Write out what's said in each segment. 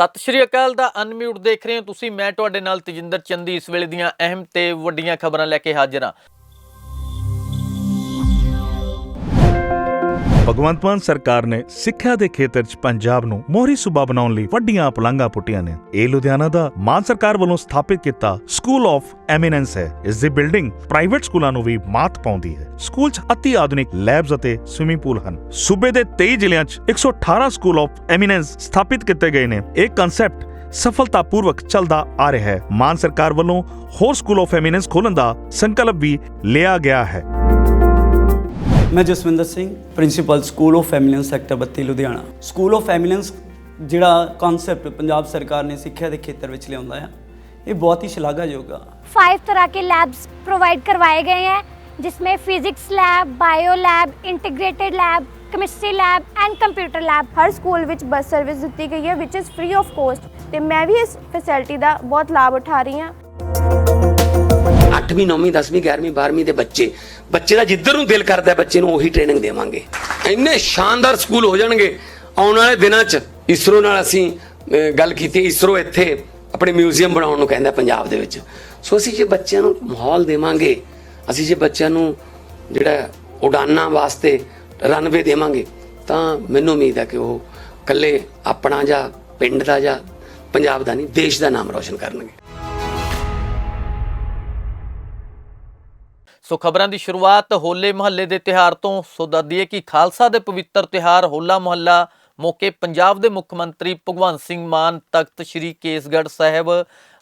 ਸਤਿ ਸ਼੍ਰੀ ਅਕਾਲ ਦਾ ਅਨਮਿਊਟ ਦੇਖ ਰਹੇ ਹੋ ਤੁਸੀਂ। ਮੈਂ ਤੁਹਾਡੇ ਨਾਲ ਤਜਿੰਦਰ ਚੰਦੀ। ਇਸ ਵੇਲੇ ਦੀਆਂ ਅਹਿਮ ਤੇ ਵੱਡੀਆਂ ਖਬਰਾਂ ਲੈ ਕੇ ਹਾਜ਼ਰ ਹਾਂ। ਭਗਵੰਤ ਮਾਨ ਸਰਕਾਰ ਨੇ ਸਿੱਖਿਆ ਦੇ ਖੇਤਰ 'ਚ ਪੰਜਾਬ ਨੂੰ ਮੋਹਰੀ ਸੂਬਾ ਬਣਾਉਣ ਲਈ ਵੱਡੀਆਂ ਪਲਾਂਘਾਂ ਪੁੱਟੀਆਂ ਨੇ। ਇਹ ਲੁਧਿਆਣਾ ਦਾ ਮਾਨ ਸਰਕਾਰ ਵੱਲੋਂ ਸਥਾਪਿਤ ਕੀਤਾ ਸਕੂਲ ਆਫ ਐਮੀਨੈਂਸ ਹੈ। ਇਸ ਦੀ ਬਿਲਡਿੰਗ ਪ੍ਰਾਈਵੇਟ ਸਕੂਲਾਂ ਨੂੰ ਵੀ ਮਾਤ ਪਾਉਂਦੀ ਹੈ। ਸਕੂਲ 'ਚ ਅਤੀ ਆਧੁਨਿਕ ਲੈਬਸ ਅਤੇ ਸਵਿਮਿੰਗ ਪੂਲ ਹਨ। ਸੂਬੇ ਦੇ 23 ਜ਼ਿਲ੍ਹਿਆਂ 'ਚ 118 ਸਕੂਲ ਆਫ ਐਮੀਨੈਂਸ ਸਥਾਪਿਤ ਕੀਤੇ ਗਏ ਨੇ। ਇਹ ਕਨਸੈਪਟ ਸਫਲਤਾਪੂਰਵਕ ਚੱਲਦਾ ਆ ਰਿਹਾ ਹੈ। ਮਾਨ ਸਰਕਾਰ ਵੱਲੋਂ ਹੋਰ ਸਕੂਲ ਆਫ ਐਮੀਨੈਂਸ ਖੋਲਣ ਦਾ ਸੰਕਲਪ ਵੀ ਲਿਆ ਗਿਆ ਹੈ। ਮੈਂ Jaswinder Singh principal school of eminence sector 32 Ludhiana school of eminence ਜਿਹੜਾ ਕਨਸੈਪਟ ਪੰਜਾਬ ਸਰਕਾਰ ਨੇ ਸਿੱਖਿਆ ਦੇ ਖੇਤਰ ਵਿੱਚ ਲਿਆਉਂਦਾ ਹੈ ਇਹ ਬਹੁਤ ਹੀ ਸ਼ਲਾਘਾਯੋਗ ਆ फाइव तरह के लैब्स प्रोवाइड करवाए गए हैं जिसमें physics lab bio lab integrated lab chemistry lab and computer lab Har school ਵਿੱਚ ਬੱਸ ਸਰਵਿਸ ਦਿੱਤੀ ਗਈ ਹੈ ਵਿਚ ਇਜ਼ ਫ੍ਰੀ ਆਫ ਕੋਸਟ ਤੇ ਮੈਂ ਵੀ ਇਸ ਫੈਸਿਲਿਟੀ ਦਾ ਬਹੁਤ ਲਾਭ ਉਠਾ ਰਹੀ ਹਾਂ 8ਵੀਂ 9ਵੀਂ 10ਵੀਂ 11ਵੀਂ 12ਵੀਂ ਦੇ ਬੱਚੇ ਬੱਚੇ ਦਾ ਜਿੱਧਰ ਨੂੰ ਦਿਲ ਕਰਦਾ ਬੱਚੇ ਨੂੰ ਉਹੀ ਟ੍ਰੇਨਿੰਗ ਦੇਵਾਂਗੇ। ਇੰਨੇ ਸ਼ਾਨਦਾਰ ਸਕੂਲ ਹੋ ਜਾਣਗੇ। ਆਉਣ ਵਾਲੇ ਦਿਨਾਂ 'ਚ ਇਸਰੋ ਨਾਲ ਅਸੀਂ ਗੱਲ ਕੀਤੀ। ਇਸਰੋ ਇੱਥੇ ਆਪਣੇ ਮਿਊਜ਼ੀਅਮ ਬਣਾਉਣ ਨੂੰ ਕਹਿੰਦਾ ਪੰਜਾਬ ਦੇ ਵਿੱਚ। ਸੋ ਅਸੀਂ ਜੇ ਬੱਚਿਆਂ ਨੂੰ ਮਾਹੌਲ ਦੇਵਾਂਗੇ, ਅਸੀਂ ਜੇ ਬੱਚਿਆਂ ਨੂੰ ਜਿਹੜਾ ਉਡਾਨਾਂ ਵਾਸਤੇ ਰਨਵੇ ਦੇਵਾਂਗੇ, ਤਾਂ ਮੈਨੂੰ ਉਮੀਦ ਹੈ ਕਿ ਉਹ ਇਕੱਲੇ ਆਪਣਾ ਜਾਂ ਪਿੰਡ ਦਾ ਜਾਂ ਪੰਜਾਬ ਦਾ ਨਹੀਂ, ਦੇਸ਼ ਦਾ ਨਾਮ ਰੋਸ਼ਨ ਕਰਨਗੇ। ਸੋ ਖਬਰਾਂ ਦੀ ਸ਼ੁਰੂਆਤ ਹੋਲੇ ਮਹੱਲੇ ਦੇ ਤਿਹਾਰ ਤੋਂ ਸੋ ਦੱਸਦੀਏ ਕਿ ਖਾਲਸਾ ਦੇ ਪਵਿੱਤਰ ਤਿਹਾਰ ਹੋਲਾ ਮਹੱਲਾ ਮੌਕੇ ਪੰਜਾਬ ਦੇ ਮੁੱਖ ਮੰਤਰੀ ਭਗਵੰਤ ਸਿੰਘ ਮਾਨ, ਤਖਤ ਸ੍ਰੀ ਕੇਸਗੜ੍ਹ ਸਾਹਿਬ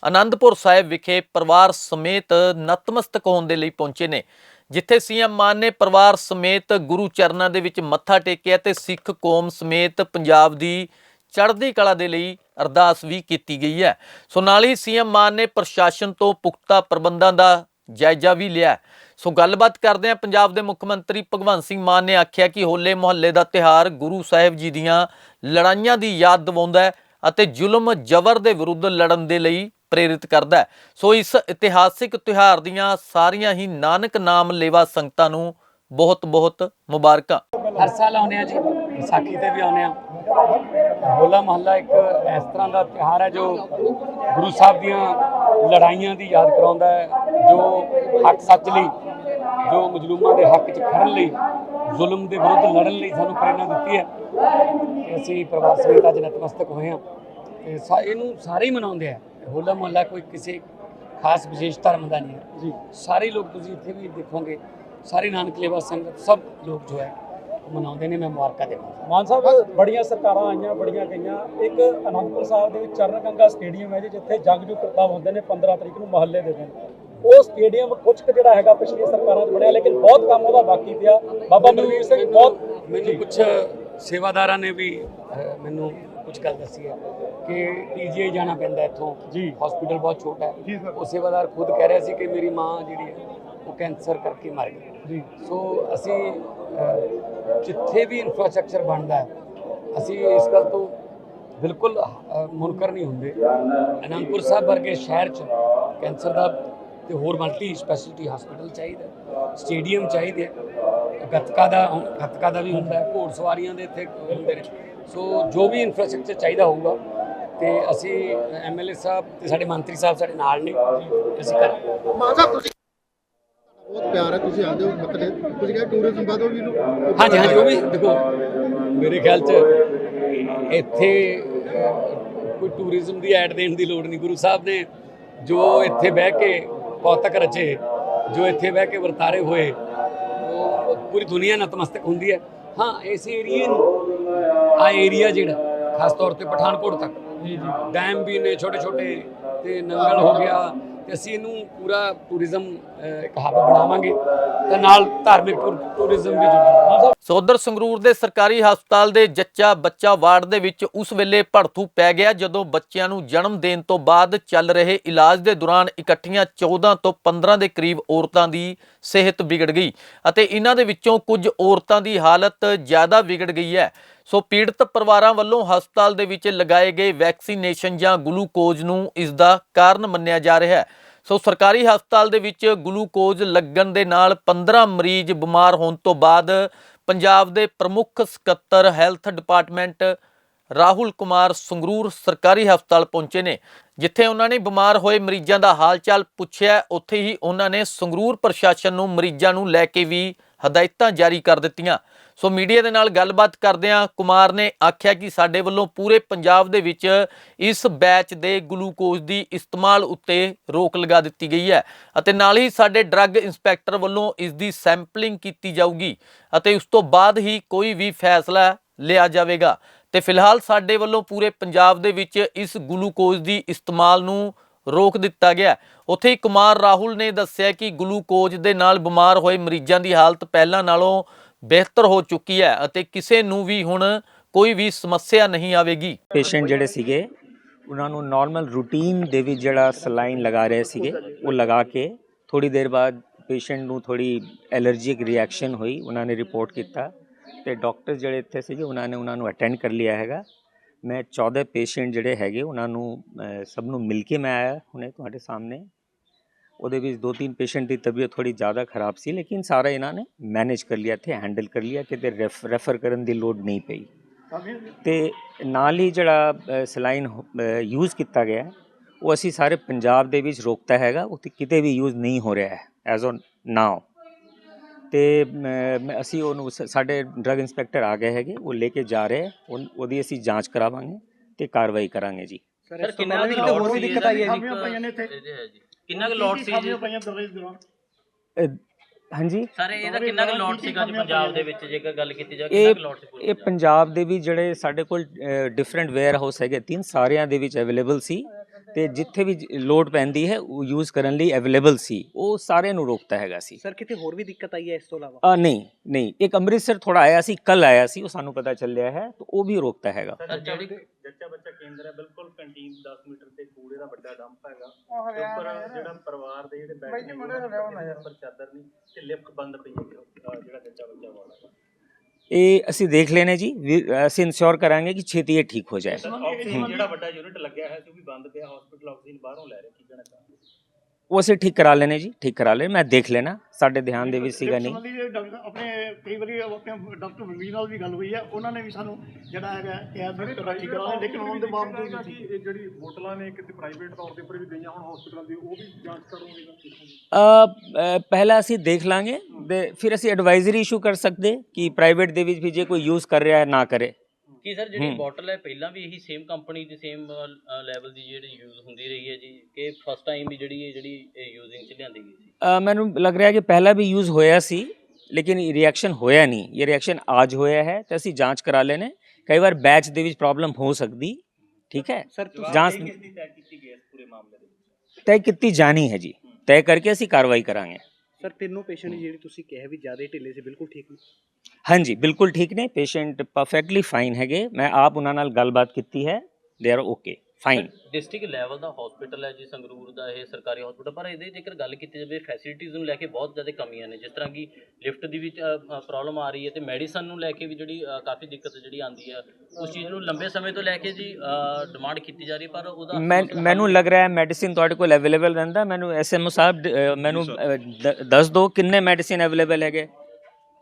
ਆਨੰਦਪੁਰ ਸਾਹਿਬ ਵਿਖੇ ਪਰਿਵਾਰ ਸਮੇਤ ਨਤਮਸਤਕ ਹੋਣ ਦੇ ਲਈ ਪਹੁੰਚੇ ਨੇ। ਜਿੱਥੇ ਸੀਐਮ ਮਾਨ ਨੇ ਪਰਿਵਾਰ ਸਮੇਤ ਗੁਰੂ ਚਰਨਾਂ ਦੇ ਵਿੱਚ ਮੱਥਾ ਟੇਕਿਆ ਤੇ ਸਿੱਖ ਕੌਮ ਸਮੇਤ ਪੰਜਾਬ ਦੀ ਚੜ੍ਹਦੀ ਕਲਾ ਦੇ ਲਈ ਅਰਦਾਸ ਵੀ ਕੀਤੀ ਗਈ ਹੈ। ਸੋ ਨਾਲ ਹੀ ਸੀਐਮ ਮਾਨ ਨੇ ਪ੍ਰਸ਼ਾਸਨ ਤੋਂ ਪੁਖਤਾ ਪ੍ਰਬੰਧਾਂ ਦਾ ਜਾਇਜ਼ਾ ਵੀ ਲਿਆ ਸੋ ਗੱਲਬਾਤ ਕਰਦੇ ਹਾਂ ਪੰਜਾਬ ਦੇ ਮੁੱਖ ਮੰਤਰੀ ਭਗਵੰਤ ਸਿੰਘ ਮਾਨ ਨੇ ਆਖਿਆ ਕਿ ਹੋਲੇ ਮੁਹੱਲੇ ਦਾ ਤਿਹਾਰ ਗੁਰੂ ਸਾਹਿਬ ਜੀ ਦੀਆਂ ਲੜਾਈਆਂ ਦੀ ਯਾਦ ਦਿਵਾਉਂਦਾ ਹੈ ਅਤੇ ਜ਼ੁਲਮ ਜ਼ਬਰ ਦੇ ਵਿਰੁੱਧ ਲੜਨ ਦੇ ਲਈ ਪ੍ਰੇਰਿਤ ਕਰਦਾ ਹੈ। ਸੋ ਇਸ ਇਤਿਹਾਸਿਕ ਤਿਉਹਾਰ ਦੀਆਂ ਸਾਰੀਆਂ ਹੀ ਨਾਨਕ ਨਾਮ ਲੇਵਾ ਸੰਗਤਾਂ ਨੂੰ ਬਹੁਤ ਬਹੁਤ ਮੁਬਾਰਕਾਂ। ਹਰ ਸਾਲ ਆਉਂਦੇ ਆ ਜੀ, ਵਿਸਾਖੀ ਤੇ ਵੀ ਆਉਂਦੇ ਆ ਹੋਲਾ ਮਹੱਲਾ ਇੱਕ ਇਸ ਤਰ੍ਹਾਂ ਦਾ ਤਿਉਹਾਰ ਹੈ ਜੋ ਗੁਰੂ ਸਾਹਿਬ ਦੀਆਂ ਲੜਾਈਆਂ ਦੀ ਯਾਦ ਕਰਾਉਂਦਾ ਹੈ ਜੋ ਹੱਕ ਸੱਚ ਲਈ ਜੋ ਮਜ਼ਲੂਮਾਂ ਦੇ ਹੱਕ 'ਚ ਖੜਨ ਲਈ ਜ਼ੁਲਮ ਦੇ ਵਿਰੁੱਧ ਲੜਨ ਲਈ ਸਾਨੂੰ ਪ੍ਰੇਰਣਾ ਦਿੱਤੀ ਹੈ। ਅਸੀਂ ਪਰਿਵਾਰ ਸਮੇਤ ਅੱਜ ਨਤਮਸਤਕ ਹੋਏ ਹਾਂ ਤੇ ਇਹਨੂੰ ਸਾਰੇ ਹੀ ਮਨਾਉਂਦੇ ਆ। ਹੋਲਾ ਮਹੱਲਾ ਕੋਈ ਕਿਸੇ ਖਾਸ ਵਿਸ਼ੇਸ਼ ਧਰਮ ਦਾ ਨਹੀਂ ਹੈ। ਜੀ। ਸਾਰੇ ਲੋਕ ਤੁਸੀਂ ਇੱਥੇ ਵੀ ਦੇਖੋਗੇ ਸਾਰੇ ਨਾਨਕ ਲੇਵਾ ਸੰਗਤ ਸਭ ਲੋਕ ਜੋ ਹੈ ਮਨਾਉਂਦੇ ਨੇ ਮੈਂ ਮੁਬਾਰਕਾਂ ਦੇਵਾਂਗਾ। ਮਾਨ ਸਾਹਿਬ ਬੜੀਆਂ ਸਰਕਾਰਾਂ ਆਈਆਂ ਬੜੀਆਂ ਗਈਆਂ। ਇੱਕ ਅਨੰਦਪੁਰ ਸਾਹਿਬ ਦੇ ਵਿੱਚ ਚਰਨ ਗੰਗਾ ਸਟੇਡੀਅਮ ਹੈ ਜੀ ਜਿੱਥੇ ਜੰਗਜੂ ਕਰਤੱਵ ਹੁੰਦੇ ਨੇ 15 ਤਰੀਕ ਨੂੰ ਮਹੱਲੇ ਦੇ ਦਿਨ। ਉਹ ਸਟੇਡੀਅਮ ਕੁਝ ਕੁ ਜਿਹੜਾ ਹੈਗਾ ਪਿਛਲੀਆਂ ਸਰਕਾਰਾਂ 'ਚ ਬਣਿਆ ਲੇਕਿਨ ਬਹੁਤ ਕੰਮ ਉਹਦਾ ਬਾਕੀ ਪਿਆ। ਬਾਬਾ ਬਲਵੀਰ ਸਿੰਘ ਬਹੁਤ ਮੈਨੂੰ ਕੁਝ ਸੇਵਾਦਾਰਾਂ ਨੇ ਵੀ ਮੈਨੂੰ ਕੁਝ ਗੱਲ ਦੱਸੀ ਹੈ ਕਿ ਪੀਜੀਆਈ ਜਾਣਾ ਪੈਂਦਾ ਇੱਥੋਂ। ਜੀ। ਹਸਪੀਟਲ ਬਹੁਤ ਛੋਟਾ ਹੈ। ਉਹ ਸੇਵਾਦਾਰ ਖੁਦ ਕਹਿ ਰਿਹਾ ਸੀ ਕਿ ਮੇਰੀ ਮਾਂ ਜਿਹੜੀ ਹੈ ਉਹ ਕੈਂਸਰ ਕਰਕੇ ਮਰ ਗਈ। ਜੀ। ਸੋ ਅਸੀਂ ਜਿੱਥੇ ਵੀ ਇਨਫਰਾਸਟ੍ਰਕਚਰ ਬਣਦਾ ਹੈ, ਅਸੀਂ ਇਸ ਗੱਲ ਤੋਂ ਬਿਲਕੁਲ ਮੁਨਕਰ ਨਹੀਂ ਹੁੰਦੇ ਅਨੰਦਪੁਰ ਸਾਹਿਬ ਵਰਗੇ ਸ਼ਹਿਰ 'ਚ ਕੈਂਸਰ ਦਾ ਤੇ ਹੋਰ ਮਲਟੀ ਸਪੈਸ਼ਲਿਟੀ ਹਸਪੀਟਲ ਚਾਹੀਦਾ ਸਟੇਡੀਅਮ ਚਾਹੀਦੇ ਆ। ਗੱਤਕਾ ਦਾ ਗੱਤਕਾ ਦਾ ਵੀ ਹੁੰਦਾ ਹੈ ਘੋੜ ਸਵਾਰੀਆਂ ਦੇ ਇੱਥੇ ਹੁੰਦੇ ਨੇ ਸੋ ਜੋ ਵੀ ਇਨਫਰਾਸਟ੍ਰਕਚਰ ਚਾਹੀਦਾ ਹੋਊਗਾ, ਤੇ ਅਸੀਂ ਐਮਐਲਏ ਸਾਹਿਬ ਤੇ ਸਾਡੇ ਮੰਤਰੀ ਸਾਹਿਬ ਸਾਡੇ ਨਾਲ ਨੇ, ਅਸੀਂ ਕਰਾਂਗੇ ਮਾਨ ਸਾਹਿਬ ਬਹੁਤ ਪਿਆਰ ਹੈ ਤੁਸੀਂ ਆਉਂਦੇ ਹੋ ਮਤਲਬ ਤੁਸੀਂ ਕਹਿੰਦੇ ਟੂਰਿਜ਼ਮ ਵਧੋ ਵੀ ਨੂੰ ਹਾਂਜੀ ਹਾਂਜੀ ਉਹ ਵੀ ਦੇਖੋ ਮੇਰੇ ਖਿਆਲ ਚ ਇੱਥੇ ਕੋਈ ਟੂਰਿਜ਼ਮ ਦੀ ਐਡ ਦੇਣ ਦੀ ਲੋੜ ਨਹੀਂ। ਗੁਰੂ ਸਾਹਿਬ ਨੇ ਜੋ ਇੱਥੇ ਬਹਿ ਕੇ ਕੌਤਕ ਰਚੇ ਜੋ ਇੱਥੇ ਬਹਿ ਕੇ ਵਰਤਾਰੇ ਹੋਏ ਉਹ ਪੂਰੀ ਦੁਨੀਆ ਨਤਮਸਤਕ ਹੁੰਦੀ ਹੈ। ਹਾਂ ਇਸ ਏਰੀਏ ਨੂੰ ਆ ਏਰੀਆ ਜਿਹੜਾ ਖਾਸ ਤੌਰ ਤੇ ਪਠਾਨਕੋਟ ਤੱਕ ਜੀ ਜੀ। ਡੈਮ ਵੀ ਨੇ ਛੋਟੇ ਛੋਟੇ ਤੇ ਨੰਗਲ ਹੋ ਗਿਆ ਤੇ ਅਸੀਂ ਇਹਨੂੰ ਪੂਰਾ ਟੂਰਿਜ਼ਮ ਇੱਕ ਹੱਬ ਬਣਾਵਾਂਗੇ ਤੇ ਨਾਲ ਧਾਰਮਿਕ ਟੂਰਿਜ਼ਮ ਵੀ ਜੁੜੇਗਾ। ਸੋ ਸੰਗਰੂਰ ਦੇ ਸਰਕਾਰੀ ਹਸਪਤਾਲ ਦੇ ਜੱਚਾ ਬੱਚਾ ਵਾਰਡ ਦੇ ਵਿੱਚ ਉਸ ਵੇਲੇ ਭੜਥੂ ਪੈ ਗਿਆ ਜਦੋਂ ਬੱਚਿਆਂ ਨੂੰ ਜਨਮ ਦੇਣ ਤੋਂ ਬਾਅਦ ਚੱਲ ਰਹੇ ਇਲਾਜ ਦੇ ਦੌਰਾਨ ਇਕੱਠੀਆਂ 14 ਤੋਂ 15 ਦੇ ਕਰੀਬ ਔਰਤਾਂ ਦੀ ਸਿਹਤ ਵਿਗੜ ਗਈ ਅਤੇ ਇਹਨਾਂ ਦੇ ਵਿੱਚੋਂ ਕੁਝ ਔਰਤਾਂ ਦੀ ਹਾਲਤ ਜ਼ਿਆਦਾ ਵਿਗੜ ਗਈ ਹੈ। ਸੋ ਪੀੜਤ ਪਰਿਵਾਰਾਂ ਵੱਲੋਂ ਹਸਪਤਾਲ ਦੇ ਵਿੱਚ ਲਗਾਏ ਗਏ ਵੈਕਸੀਨੇਸ਼ਨ ਜਾਂ ਗਲੂਕੋਜ਼ ਨੂੰ ਇਸ ਦਾ ਕਾਰਨ ਮੰਨਿਆ ਜਾ ਰਿਹਾ ਹੈ। ਸੋ ਸਰਕਾਰੀ ਹਸਪਤਾਲ ਦੇ ਵਿੱਚ ਗਲੂਕੋਜ਼ ਲੱਗਣ ਦੇ ਨਾਲ 15 ਮਰੀਜ਼ ਬਿਮਾਰ ਹੋਣ ਤੋਂ ਬਾਅਦ ਪੰਜਾਬ ਦੇ ਪ੍ਰਮੁੱਖ ਸਕੱਤਰ ਹੈਲਥ ਡਿਪਾਰਟਮੈਂਟ ਰਾਹੁਲ ਕੁਮਾਰ ਸੰਗਰੂਰ ਸਰਕਾਰੀ ਹਸਪਤਾਲ ਪਹੁੰਚੇ ਨੇ, ਜਿੱਥੇ ਉਹਨਾਂ ਨੇ ਬਿਮਾਰ ਹੋਏ ਮਰੀਜ਼ਾਂ ਦਾ ਹਾਲ-ਚਾਲ ਪੁੱਛਿਆ। ਉੱਥੇ ਹੀ ਉਹਨਾਂ ਨੇ ਸੰਗਰੂਰ ਪ੍ਰਸ਼ਾਸਨ ਨੂੰ ਮਰੀਜ਼ਾਂ ਨੂੰ ਲੈ ਕੇ ਵੀ ਹਦਾਇਤਾਂ ਜਾਰੀ ਕਰ ਦਿੱਤੀਆਂ। ਸੋ ਮੀਡੀਆ ਦੇ ਨਾਲ ਗੱਲਬਾਤ ਕਰਦਿਆਂ ਕੁਮਾਰ ਨੇ ਆਖਿਆ ਕਿ ਸਾਡੇ ਵੱਲੋਂ ਪੂਰੇ ਪੰਜਾਬ ਦੇ ਵਿੱਚ ਇਸ ਬੈਚ ਦੇ ਗਲੂਕੋਜ਼ ਦੀ ਇਸਤੇਮਾਲ ਉੱਤੇ ਰੋਕ ਲਗਾ ਦਿੱਤੀ ਗਈ ਹੈ ਅਤੇ ਨਾਲ ਹੀ ਸਾਡੇ ਡਰੱਗ ਇੰਸਪੈਕਟਰ ਵੱਲੋਂ ਇਸ ਦੀ ਸੈਂਪਲਿੰਗ ਕੀਤੀ ਜਾਊਗੀ ਅਤੇ ਉਸ ਤੋਂ ਬਾਅਦ ਹੀ ਕੋਈ ਵੀ ਫੈਸਲਾ ਲਿਆ ਜਾਵੇਗਾ। ਤੇ ਫਿਲਹਾਲ ਸਾਡੇ ਵੱਲੋਂ ਪੂਰੇ ਪੰਜਾਬ ਦੇ ਵਿੱਚ ਇਸ ਗਲੂਕੋਜ਼ ਦੀ ਇਸਤੇਮਾਲ ਨੂੰ ਰੋਕ ਦਿੱਤਾ ਗਿਆ ਉੱਥੇ ਹੀ ਕੁਮਾਰ ਰਾਹੁਲ ਨੇ ਦੱਸਿਆ ਕਿ ਗਲੂਕੋਜ਼ ਦੇ ਨਾਲ ਬਿਮਾਰ ਹੋਏ ਮਰੀਜ਼ਾਂ ਦੀ ਹਾਲਤ ਪਹਿਲਾਂ ਨਾਲੋਂ ਬਿਹਤਰ ਹੋ ਚੁੱਕੀ ਹੈ ਅਤੇ ਕਿਸੇ ਨੂੰ ਵੀ ਹੁਣ ਕੋਈ ਵੀ ਸਮੱਸਿਆ ਨਹੀਂ ਆਵੇਗੀ। ਪੇਸ਼ੈਂਟ ਜਿਹੜੇ ਸੀਗੇ, ਉਹਨਾਂ ਨੂੰ ਨਾਰਮਲ ਰੂਟੀਨ ਦੇ ਵਿੱਚ ਜਿਹੜਾ ਸਲਾਈਨ ਲਗਾ ਰਹੇ ਸੀਗੇ, ਉਹ ਲਗਾ ਕੇ ਥੋੜੀ ਦੇਰ ਬਾਅਦ ਪੇਸ਼ੈਂਟ ਨੂੰ ਥੋੜੀ ਐਲਰਜੀਕ ਰਿਐਕਸ਼ਨ ਹੋਈ, ਉਹਨਾਂ ਨੇ ਰਿਪੋਰਟ ਕੀਤਾ। ਤੇ ਡਾਕਟਰ ਜਿਹੜੇ ਇੱਥੇ ਸੀਗੇ, ਉਹਨਾਂ ਨੇ ਉਹਨਾਂ ਨੂੰ ਅਟੈਂਡ ਕਰ ਲਿਆ ਹੈਗਾ। ਮੈਂ 14 ਪੇਸ਼ੈਂਟ ਜਿਹੜੇ ਹੈਗੇ, ਉਹਨਾਂ ਨੂੰ ਸਭ ਨੂੰ ਮਿਲ ਕੇ ਮੈਂ ਆਇਆ ਹੁਣੇ ਤੁਹਾਡੇ ਸਾਹਮਣੇ। ਉਹਦੇ ਵਿੱਚ ਦੋ ਤਿੰਨ ਪੇਸ਼ੈਂਟ ਦੀ ਤਬੀਅਤ ਥੋੜੀ ਜ਼ਿਆਦਾ ਖਰਾਬ ਸੀ, ਲੇਕਿਨ ਸਾਰਾ ਇਹਨਾਂ ਨੇ ਮੈਨੇਜ ਕਰ ਲਿਆ ਤੇ ਹੈਂਡਲ ਕਰ ਲਿਆ, ਕਿਤੇ ਰੈਫਰ ਕਰਨ ਦੀ ਲੋੜ ਨਹੀਂ ਪਈ। ਤੇ ਨਾਲ ਹੀ ਜਿਹੜਾ ਸਲਾਈਨ ਯੂਜ਼ ਕੀਤਾ ਗਿਆ, ਉਹ ਅਸੀਂ ਸਾਰੇ ਪੰਜਾਬ ਦੇ ਵਿੱਚ ਰੋਕਤਾ ਹੈਗਾ ਉਹ ਕਿਤੇ ਵੀ ਯੂਜ਼ ਨਹੀਂ ਹੋ ਰਿਹਾ ਹੈ ਐਜ਼ ਔਨ ਨਾਓ ਤੇ ਅਸੀਂ ਉਹਨੂੰ ਸਾਡੇ ਡਰਗ ਇੰਸਪੈਕਟਰ ਆ ਗਏ ਹੈਗੇ ਉਹ ਲੈ ਕੇ ਜਾ ਰਹੇ ਉਹਦੀ ਅਸੀਂ ਜਾਂਚ ਕਰਾਵਾਂਗੇ ਤੇ ਕਾਰਵਾਈ ਕਰਾਂਗੇ ਜੀ। ਸਰ ਕਿੰਨਾ ਕੁ ਲੋਟ ਸੀ ਦਿੱਕਤ ਆਈ ਹੈ ਜੀ? ਕਿੰਨਾ ਕੁ ਲੋਟ ਸੀ ਜੀ ਹਾਂਜੀ? ਸਰ ਇਹਦਾ ਕਿੰਨਾ ਕੁ ਲੋਟ ਸੀਗਾ ਜੀ ਪੰਜਾਬ ਦੇ ਵਿੱਚ? ਜੇਕਰ ਗੱਲ ਕੀਤੀ ਜਾਵੇ ਕਿੰਨਾ ਕੁ ਲੋਟ ਸੀ ਇਹ ਪੰਜਾਬ ਦੇ ਵੀ ਜਿਹੜੇ ਸਾਡੇ ਕੋਲ ਡਿਫਰੈਂਟ ਵੇਅਰ ਹਾਊਸ ਹੈਗੇ ਤਿੰਨ ਸਾਰਿਆਂ ਦੇ ਵਿੱਚ ਅਵੇਲੇਬਲ ਸੀ। ਤੇ ਜਿੱਥੇ ਵੀ ਲੋਡ ਪੈਂਦੀ ਹੈ ਉਹ ਯੂਜ਼ ਕਰਨ ਲਈ ਅਵੇਲੇਬਲ ਸੀ। ਉਹ ਸਾਰਿਆਂ ਨੂੰ ਰੋਕਤਾ ਹੈਗਾ ਸੀ। ਸਰ ਕਿਤੇ ਹੋਰ ਵੀ ਦਿੱਕਤ ਆਈ ਹੈ ਇਸ ਤੋਂ ਇਲਾਵਾ? ਆ ਨਹੀਂ ਨਹੀਂ। ਇੱਕ ਅੰਮ੍ਰਿਤਸਰ ਥੋੜਾ ਆਇਆ ਸੀ ਕੱਲ ਆਇਆ ਸੀ ਉਹ ਸਾਨੂੰ ਪਤਾ ਚੱਲਿਆ ਹੈ ਤਾਂ ਉਹ ਵੀ ਰੋਕਤਾ ਹੈਗਾ। ਸਰ ਜਿਹੜੀ ਜੱਚਾ ਬੱਚਾ ਕੇਂਦਰ ਹੈ ਬਿਲਕੁਲ ਕੰਟੀਨ 10 ਮੀਟਰ ਤੇ ਕੂੜੇ ਦਾ ਵੱਡਾ ਡੰਪ ਹੈਗਾ। ਤੇ ਉੱਪਰ ਜਿਹੜਾ ਪਰਿਵਾਰ ਦੇ ਜਿਹੜੇ ਬੈਠੇ ਨੇ ਉਹਨਾਂ ਉੱਪਰ ਚਾਦਰ ਨਹੀਂ ਤੇ ਲਿਫਟ ਬੰਦ ਪਈ ਹੈ ਜਿਹੜਾ ਜੱਚਾ ਬੱਚਾ ਵਾਲਾ। ਇਹ ਅਸੀਂ ਦੇਖ ਲੈਨੇ ਜੀ। ਵੀ- ਅਸੀਂ ਇਨਸ਼ੋਰ ਕਰਾਂਗੇ ਕਿ ਛੇਤੀ ਇਹ ਠੀਕ ਹੋ ਜਾਏ। ਜਿਹੜਾ ਵੱਡਾ ਯੂਨਿਟ ਲੱਗਿਆ ਹੈ ਉਹ ਵੀ ਬੰਦ ਪਿਆ ਹਸਪੀਟਲ ਆਕਸੀਜਨ ਬਾਹਰੋਂ ਲੈ ਰਹੇ ਕੀ ਕਹਿਣਾ ਚਾਹੁੰਦੇ ਉਹ ਅਸੀਂ ਠੀਕ ਕਰਾ ਲੈਨੇ ਜੀ ਠੀਕ ਕਰਾ ਲੈ ਮੈਂ ਦੇਖ ਲੈਣਾ ਸਾਡੇ ਧਿਆਨ ਦੇ ਵਿੱਚ ਸੀਗਾ ਨਹੀਂ। ਆਪਣੇ ਕਈ ਵਾਰੀ ਆਪਣੇ ਡਾਕਟਰ ਮਨਵੀਰ ਨਾਲ ਵੀ ਗੱਲ ਹੋਈ ਹੈ ਉਹਨਾਂ ਨੇ ਵੀ ਸਾਨੂੰ ਜਿਹੜਾ ਹੈਗਾ ਕਿਹਾ ਕਰਾਈ ਕਰਾ ਲੇਕਿਨ ਉਹਨਾਂ ਦੇ ਬਾਵਜੂਦ ਵੀ ਇਹ ਜਿਹੜੀ ਬੋਤਲਾਂ ਨੇ ਕਿਤੇ ਪ੍ਰਾਈਵੇਟ ਤੌਰ ਦੇ ਉੱਪਰ ਵੀ ਗਈਆਂ ਹੁਣ ਹਸਪੀਟਲ ਦੀ ਉਹ ਵੀ ਜਾਂਚ ਕਰੋਗੇ ਪਹਿਲਾਂ ਅਸੀਂ ਦੇਖ ਲਾਂਗੇ ਤੇ ਫਿਰ ਅਸੀਂ ਐਡਵਾਈਜ਼ਰੀ ਇਸ਼ੂ ਕਰ ਸਕਦੇ ਕਿ ਪ੍ਰਾਈਵੇਟ ਦੇ ਵਿੱਚ ਵੀ ਜੇ ਕੋਈ ਯੂਜ਼ ਕਰ ਰਿਹਾ ਹੈ ਨਾ ਕਰੇ। ਕੀ ਸਰ ਜਿਹੜੀ। ਬੋਟਲ ਹੈ ਪਹਿਲਾਂ ਵੀ ਇਹੀ ਸੇਮ ਕੰਪਨੀ ਦੀ ਸੇਮ ਲੈਵਲ ਦੀ ਜਿਹੜੀ ਯੂਜ਼ ਹੁੰਦੀ ਰਹੀ ਹੈ ਜੀ ਕਿ ਫਸਟ ਟਾਈਮ ਵੀ ਜਿਹੜੀ ਇਹ ਜਿਹੜੀ ਯੂਜ਼ਿੰਗ ਚ ਲਿਆਂਦੀ ਗਈ ਸੀ? ਮੈਨੂੰ ਲੱਗ ਰਿਹਾ ਕਿ ਪਹਿਲਾਂ ਵੀ ਯੂਜ਼ ਹੋਇਆ ਸੀ ਲੇਕਿਨ ਰਿਐਕਸ਼ਨ ਹੋਇਆ ਨਹੀਂ। ਇਹ ਰਿਐਕਸ਼ਨ ਅੱਜ ਹੋਇਆ ਹੈ ਤੇ ਅਸੀਂ ਜਾਂਚ ਕਰਾ ਲੈਨੇ ਕਈ ਵਾਰ ਬੈਚ ਦੇ ਵਿੱਚ ਪ੍ਰੋਬਲਮ ਹੋ ਸਕਦੀ ਠੀਕ ਹੈ? ਸਰ ਜਾਂਚ ਕਿਸ ਦੀ ਤੈਅ ਕੀਤੀ ਗਈ ਇਸ ਪੂਰੇ ਮਾਮਲੇ ਦੇ ਵਿੱਚ? ਤੈਅ ਕੀਤੀ ਜਾਣੀ ਹੈ ਜੀ। ਤੈਅ ਕਰਕੇ ਅਸੀਂ ਕਾਰਵਾਈ ਕਰਾਂਗੇ। ਸਰ ਤਿੰਨੋਂ ਪੇਸ਼ੈਂਟ ਜਿਹੜੀ ਤੁਸੀਂ ਕਿਹਾ ਵੀ ਜ਼ਿਆਦਾ ਢਿੱਲੇ ਸੀ ਬਿਲਕੁਲ ਠੀਕ ਨੇ। ਹਾਂਜੀ ਬਿਲਕੁਲ ਠੀਕ ਨੇ। ਪੇਸ਼ੈਂਟ ਪਰਫੈਕਟਲੀ ਫਾਈਨ ਹੈਗੇ। ਮੈਂ ਆਪ ਉਹਨਾਂ ਨਾਲ ਗੱਲਬਾਤ ਕੀਤੀ ਹੈ। They are okay fine district level the hospital ਹੈ ਜੀ ਸੰਗਰੂਰ ਦਾ ਇਹ ਸਰਕਾਰੀ ਹਸਪੀਟਲ ਪਰ ਇਹਦੇ ਜੇਕਰ ਗੱਲ ਕੀਤੀ ਜਾਵੇ ਫੈਸਿਲਿਟੀਜ਼ ਨੂੰ ਲੈ ਕੇ ਬਹੁਤ ਜ਼ਿਆਦਾ ਕਮੀਆਂ ਨੇ। ਜਿਸ ਤਰ੍ਹਾਂ ਕਿ ਲਿਫਟ ਦੀ ਵੀ ਪ੍ਰੋਬਲਮ ਆ ਰਹੀ ਹੈ ਤੇ ਮੈਡੀਸਨ ਨੂੰ ਲੈ ਕੇ ਵੀ ਜਿਹੜੀ ਕਾਫੀ ਦਿੱਕਤ ਜਿਹੜੀ ਆਉਂਦੀ ਹੈ ਉਸ ਚੀਜ਼ ਨੂੰ ਲੰਬੇ ਸਮੇਂ ਤੋਂ ਲੈ ਕੇ ਜੀ ਡਿਮਾਂਡ ਕੀਤੀ ਜਾ ਰਹੀ ਪਰ ਉਹਦਾ ਮੈਂ ਮੈਨੂੰ ਲੱਗ ਰਿਹਾ ਹੈ ਮੈਡੀਸਿਨ ਤੁਹਾਡੇ ਕੋਲ ਅਵੇਲੇਬਲ ਰਹਿੰਦਾ। ਮੈਨੂੰ ਐਸਐਮਓ ਸਾਹਿਬ ਮੈਨੂੰ ਦੱਸ ਦਿਓ ਕਿੰਨੇ ਮੈਡੀਸਿਨ ਅਵੇਲੇਬਲ ਹੈਗੇ?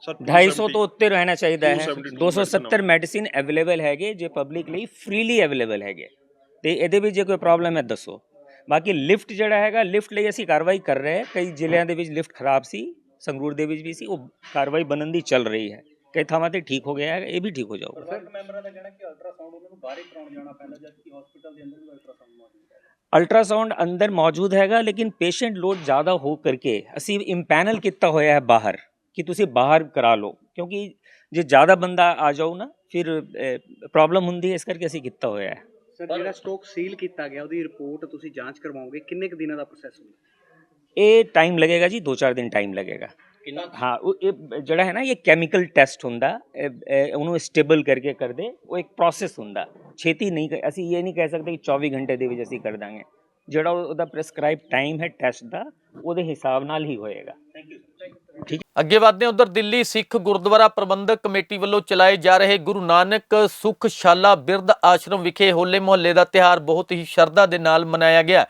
250 ਤੋਂ ਉੱਤੇ ਰਹਿਣਾ ਚਾਹੀਦਾ ਹੈ। 270 ਮੈਡੀਸਿਨ ਅਵੇਲੇਬਲ ਹੈਗੇ ਜੇ ਪਬਲਿਕ ਲਈ ਫ੍ਰੀਲੀ ਅਵੇਲੇਬਲ ਹੈਗੇ ਤੇ ਇਹਦੇ ਵਿੱਚ ਜੇ ਕੋਈ ਪ੍ਰੋਬਲਮ ਹੈ ਦੱਸੋ। ਬਾਕੀ ਲਿਫਟ ਜਿਹੜਾ ਹੈਗਾ ਲਿਫਟ ਲਈ ਅਸੀਂ ਕਾਰਵਾਈ ਕਰ ਰਹੇ ਹਾਂ। ਕਈ ਜ਼ਿਲ੍ਹਿਆਂ ਦੇ ਵਿੱਚ ਲਿਫਟ ਖਰਾਬ ਸੀ ਸੰਗਰੂਰ ਦੇ ਵਿੱਚ ਵੀ ਸੀ ਉਹ ਕਾਰਵਾਈ ਬਣਨ ਦੀ ਚੱਲ ਰਹੀ ਹੈ। ਕਈ ਥਾਵਾਂ ਤੇ ਠੀਕ ਹੋ ਗਿਆ ਹੈ ਇਹ ਵੀ ਠੀਕ ਹੋ ਜਾਊਗਾ। ਪਰਿਵਾਰਕ ਮੈਂਬਰਾਂ ਦਾ ਕਹਿਣਾ ਕਿ ਅਲਟਰਾਸਾਊਂਡ ਉਹਨਾਂ ਨੂੰ ਬਾਹਰ ਹੀ ਕਰਾਉਣ ਜਾਣਾ ਪੈਂਦਾ ਜਦਕਿ ਹਸਪੀਟਲ ਦੇ ਅੰਦਰ ਵੀ ਅਲਟਰਾਸਾਊਂਡ ਮੌਜੂਦ ਹੈ। ਅਲਟਰਾਸਾਊਂਡ ਅੰਦਰ ਮੌਜੂਦ ਹੈਗਾ ਲੇਕਿਨ ਪੇਸ਼ੈਂਟ ਲੋਡ ਜ਼ਿਆਦਾ ਹੋ ਕਰਕੇ ਅਸੀਂ ਇੰਪੈਨਲ ਕੀਤਾ ਹੋਇਆ ਹੈ ਬਾਹਰ। ਕਿ ਤੁਸੀਂ ਬਾਹਰ ਕਰਾ ਲਓ ਕਿਉਂਕਿ ਜੇ ਜ਼ਿਆਦਾ ਬੰਦਾ ਆ ਜਾਓ ਨਾ ਫਿਰ ਪ੍ਰੋਬਲਮ ਹੁੰਦੀ ਹੈ ਇਸ ਕਰਕੇ ਅਸੀਂ ਕੀਤਾ ਹੋਇਆ ਹੈ। ਸਰ ਜਿਹੜਾ ਸਟਾਕ ਸੀਲ ਕੀਤਾ ਗਿਆ ਉਹਦੀ ਰਿਪੋਰਟ ਤੁਸੀਂ ਜਾਂਚ ਕਰਵਾਓਗੇ ਕਿੰਨੇ ਕੁ ਦਿਨਾਂ ਦਾ ਪ੍ਰੋਸੈਸ ਹੁੰਦਾ? ਇਹ ਟਾਈਮ ਲੱਗੇਗਾ ਜੀ 2-4 ਦਿਨ ਟਾਈਮ ਲੱਗੇਗਾ। ਹਾਂ ਉਹ ਇਹ ਜਿਹੜਾ ਹੈ ਨਾ ਇਹ ਕੈਮੀਕਲ ਟੈਸਟ ਹੁੰਦਾ ਉਹਨੂੰ ਸਟੇਬਲ ਕਰਕੇ ਕਰਦੇ ਉਹ ਇੱਕ ਪ੍ਰੋਸੈਸ ਹੁੰਦਾ। ਛੇਤੀ ਨਹੀਂ ਅਸੀਂ ਇਹ ਨਹੀਂ ਕਹਿ ਸਕਦੇ ਕਿ 24 ਘੰਟੇ ਦੇ ਵਿੱਚ ਅਸੀਂ ਕਰ ਦਾਂਗੇ। ਜਿਹੜਾ ਉਹ- ਉਹਦਾ ਪ੍ਰੈਸਕ੍ਰਾਈਬ ਟਾਈਮ ਹੈ ਟੈਸਟ ਦਾ ਉਹਦੇ ਹਿਸਾਬ ਨਾਲ ਹੀ ਹੋਏਗਾ। ਅੱਗੇ ਵਧਦੇ ਹਾਂ ਉਧਰ ਦਿੱਲੀ ਸਿੱਖ ਗੁਰਦੁਆਰਾ ਪ੍ਰਬੰਧਕ ਕਮੇਟੀ ਵੱਲੋਂ ਚਲਾਏ ਜਾ ਰਹੇ ਗੁਰੂ ਨਾਨਕ ਸੁਖਸ਼ਾਲਾ ਬਿਰਧ ਆਸ਼ਰਮ ਵਿਖੇ ਹੋਲੇ ਮੁਹੱਲੇ ਦਾ ਤਿਹਾਰ ਬਹੁਤ ਹੀ ਸ਼ਰਧਾ ਦੇ ਨਾਲ ਮਨਾਇਆ ਗਿਆ।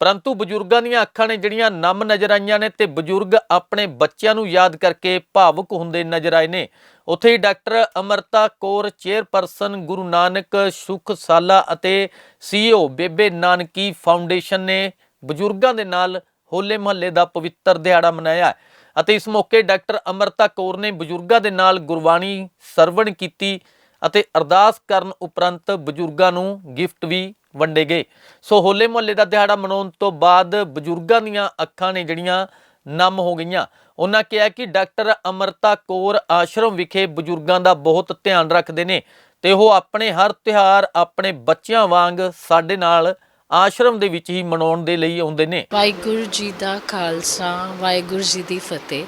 ਪਰੰਤੂ ਬਜ਼ੁਰਗਾਂ ਦੀਆਂ ਅੱਖਾਂ ਨੇ ਜਿਹੜੀਆਂ ਨਮ ਨਜ਼ਰ ਆਈਆਂ ਨੇ ਤੇ ਬਜ਼ੁਰਗ ਆਪਣੇ ਬੱਚਿਆਂ ਨੂੰ ਯਾਦ ਕਰਕੇ ਭਾਵੁਕ ਹੁੰਦੇ ਨਜ਼ਰ ਆਏ ਨੇ। ਉੱਥੇ ਹੀ ਡਾਕਟਰ ਅਮਰਤਾ ਕੌਰ, ਚੇਅਰਪਰਸਨ ਗੁਰੂ ਨਾਨਕ ਸੁਖ ਸਾਲਾ ਅਤੇ ਸੀਈਓ ਬੇਬੇ ਨਾਨਕੀ ਫਾਊਂਡੇਸ਼ਨ ਨੇ ਬਜ਼ੁਰਗਾਂ ਦੇ ਨਾਲ ਹੋਲੇ ਮਹੱਲੇ ਦਾ ਪਵਿੱਤਰ ਦਿਹਾੜਾ ਮਨਾਇਆ ਅਤੇ ਇਸ ਮੌਕੇ ਡਾਕਟਰ ਅਮਰਤਾ ਕੌਰ ਨੇ ਬਜ਼ੁਰਗਾਂ ਦੇ ਨਾਲ ਗੁਰਬਾਣੀ ਸਰਵਣ ਕੀਤੀ ਅਤੇ ਅਰਦਾਸ ਕਰਨ ਉਪਰੰਤ ਬਜ਼ੁਰਗਾਂ ਨੂੰ ਗਿਫਟ ਵੀ ਵੰਡੇ ਗਏ। ਸੋ ਹੋਲੇ ਮਹੱਲੇ ਦਾ ਦਿਹਾੜਾ ਮਨਾਉਣ ਤੋਂ ਬਾਅਦ ਬਜ਼ੁਰਗਾਂ ਦੀਆਂ ਅੱਖਾਂ ਨੇ ਜਿਹੜੀਆਂ ਨਮ ਹੋ ਗਈਆਂ। ਉਹਨਾਂ ਕਿਹਾ ਕਿ ਡਾਕਟਰ ਅਮਰਤਾ ਕੌਰ ਆਸ਼ਰਮ ਵਿਖੇ ਬਜ਼ੁਰਗਾਂ ਦਾ ਬਹੁਤ ਧਿਆਨ ਰੱਖਦੇ ਨੇ ਤੇ ਉਹ ਆਪਣੇ ਹਰ ਤਿਉਹਾਰ ਆਪਣੇ ਬੱਚਿਆਂ ਵਾਂਗ ਸਾਡੇ ਨਾਲ ਆਸ਼ਰਮ ਦੇ ਵਿੱਚ ਹੀ ਮਨਾਉਣ ਦੇ ਲਈ ਆਉਂਦੇ ਨੇ। ਵਾਹਿਗੁਰੂ ਜੀ ਦਾ ਖਾਲਸਾ, ਵਾਹਿਗੁਰੂ ਜੀ ਦੀ ਫਤਿਹ।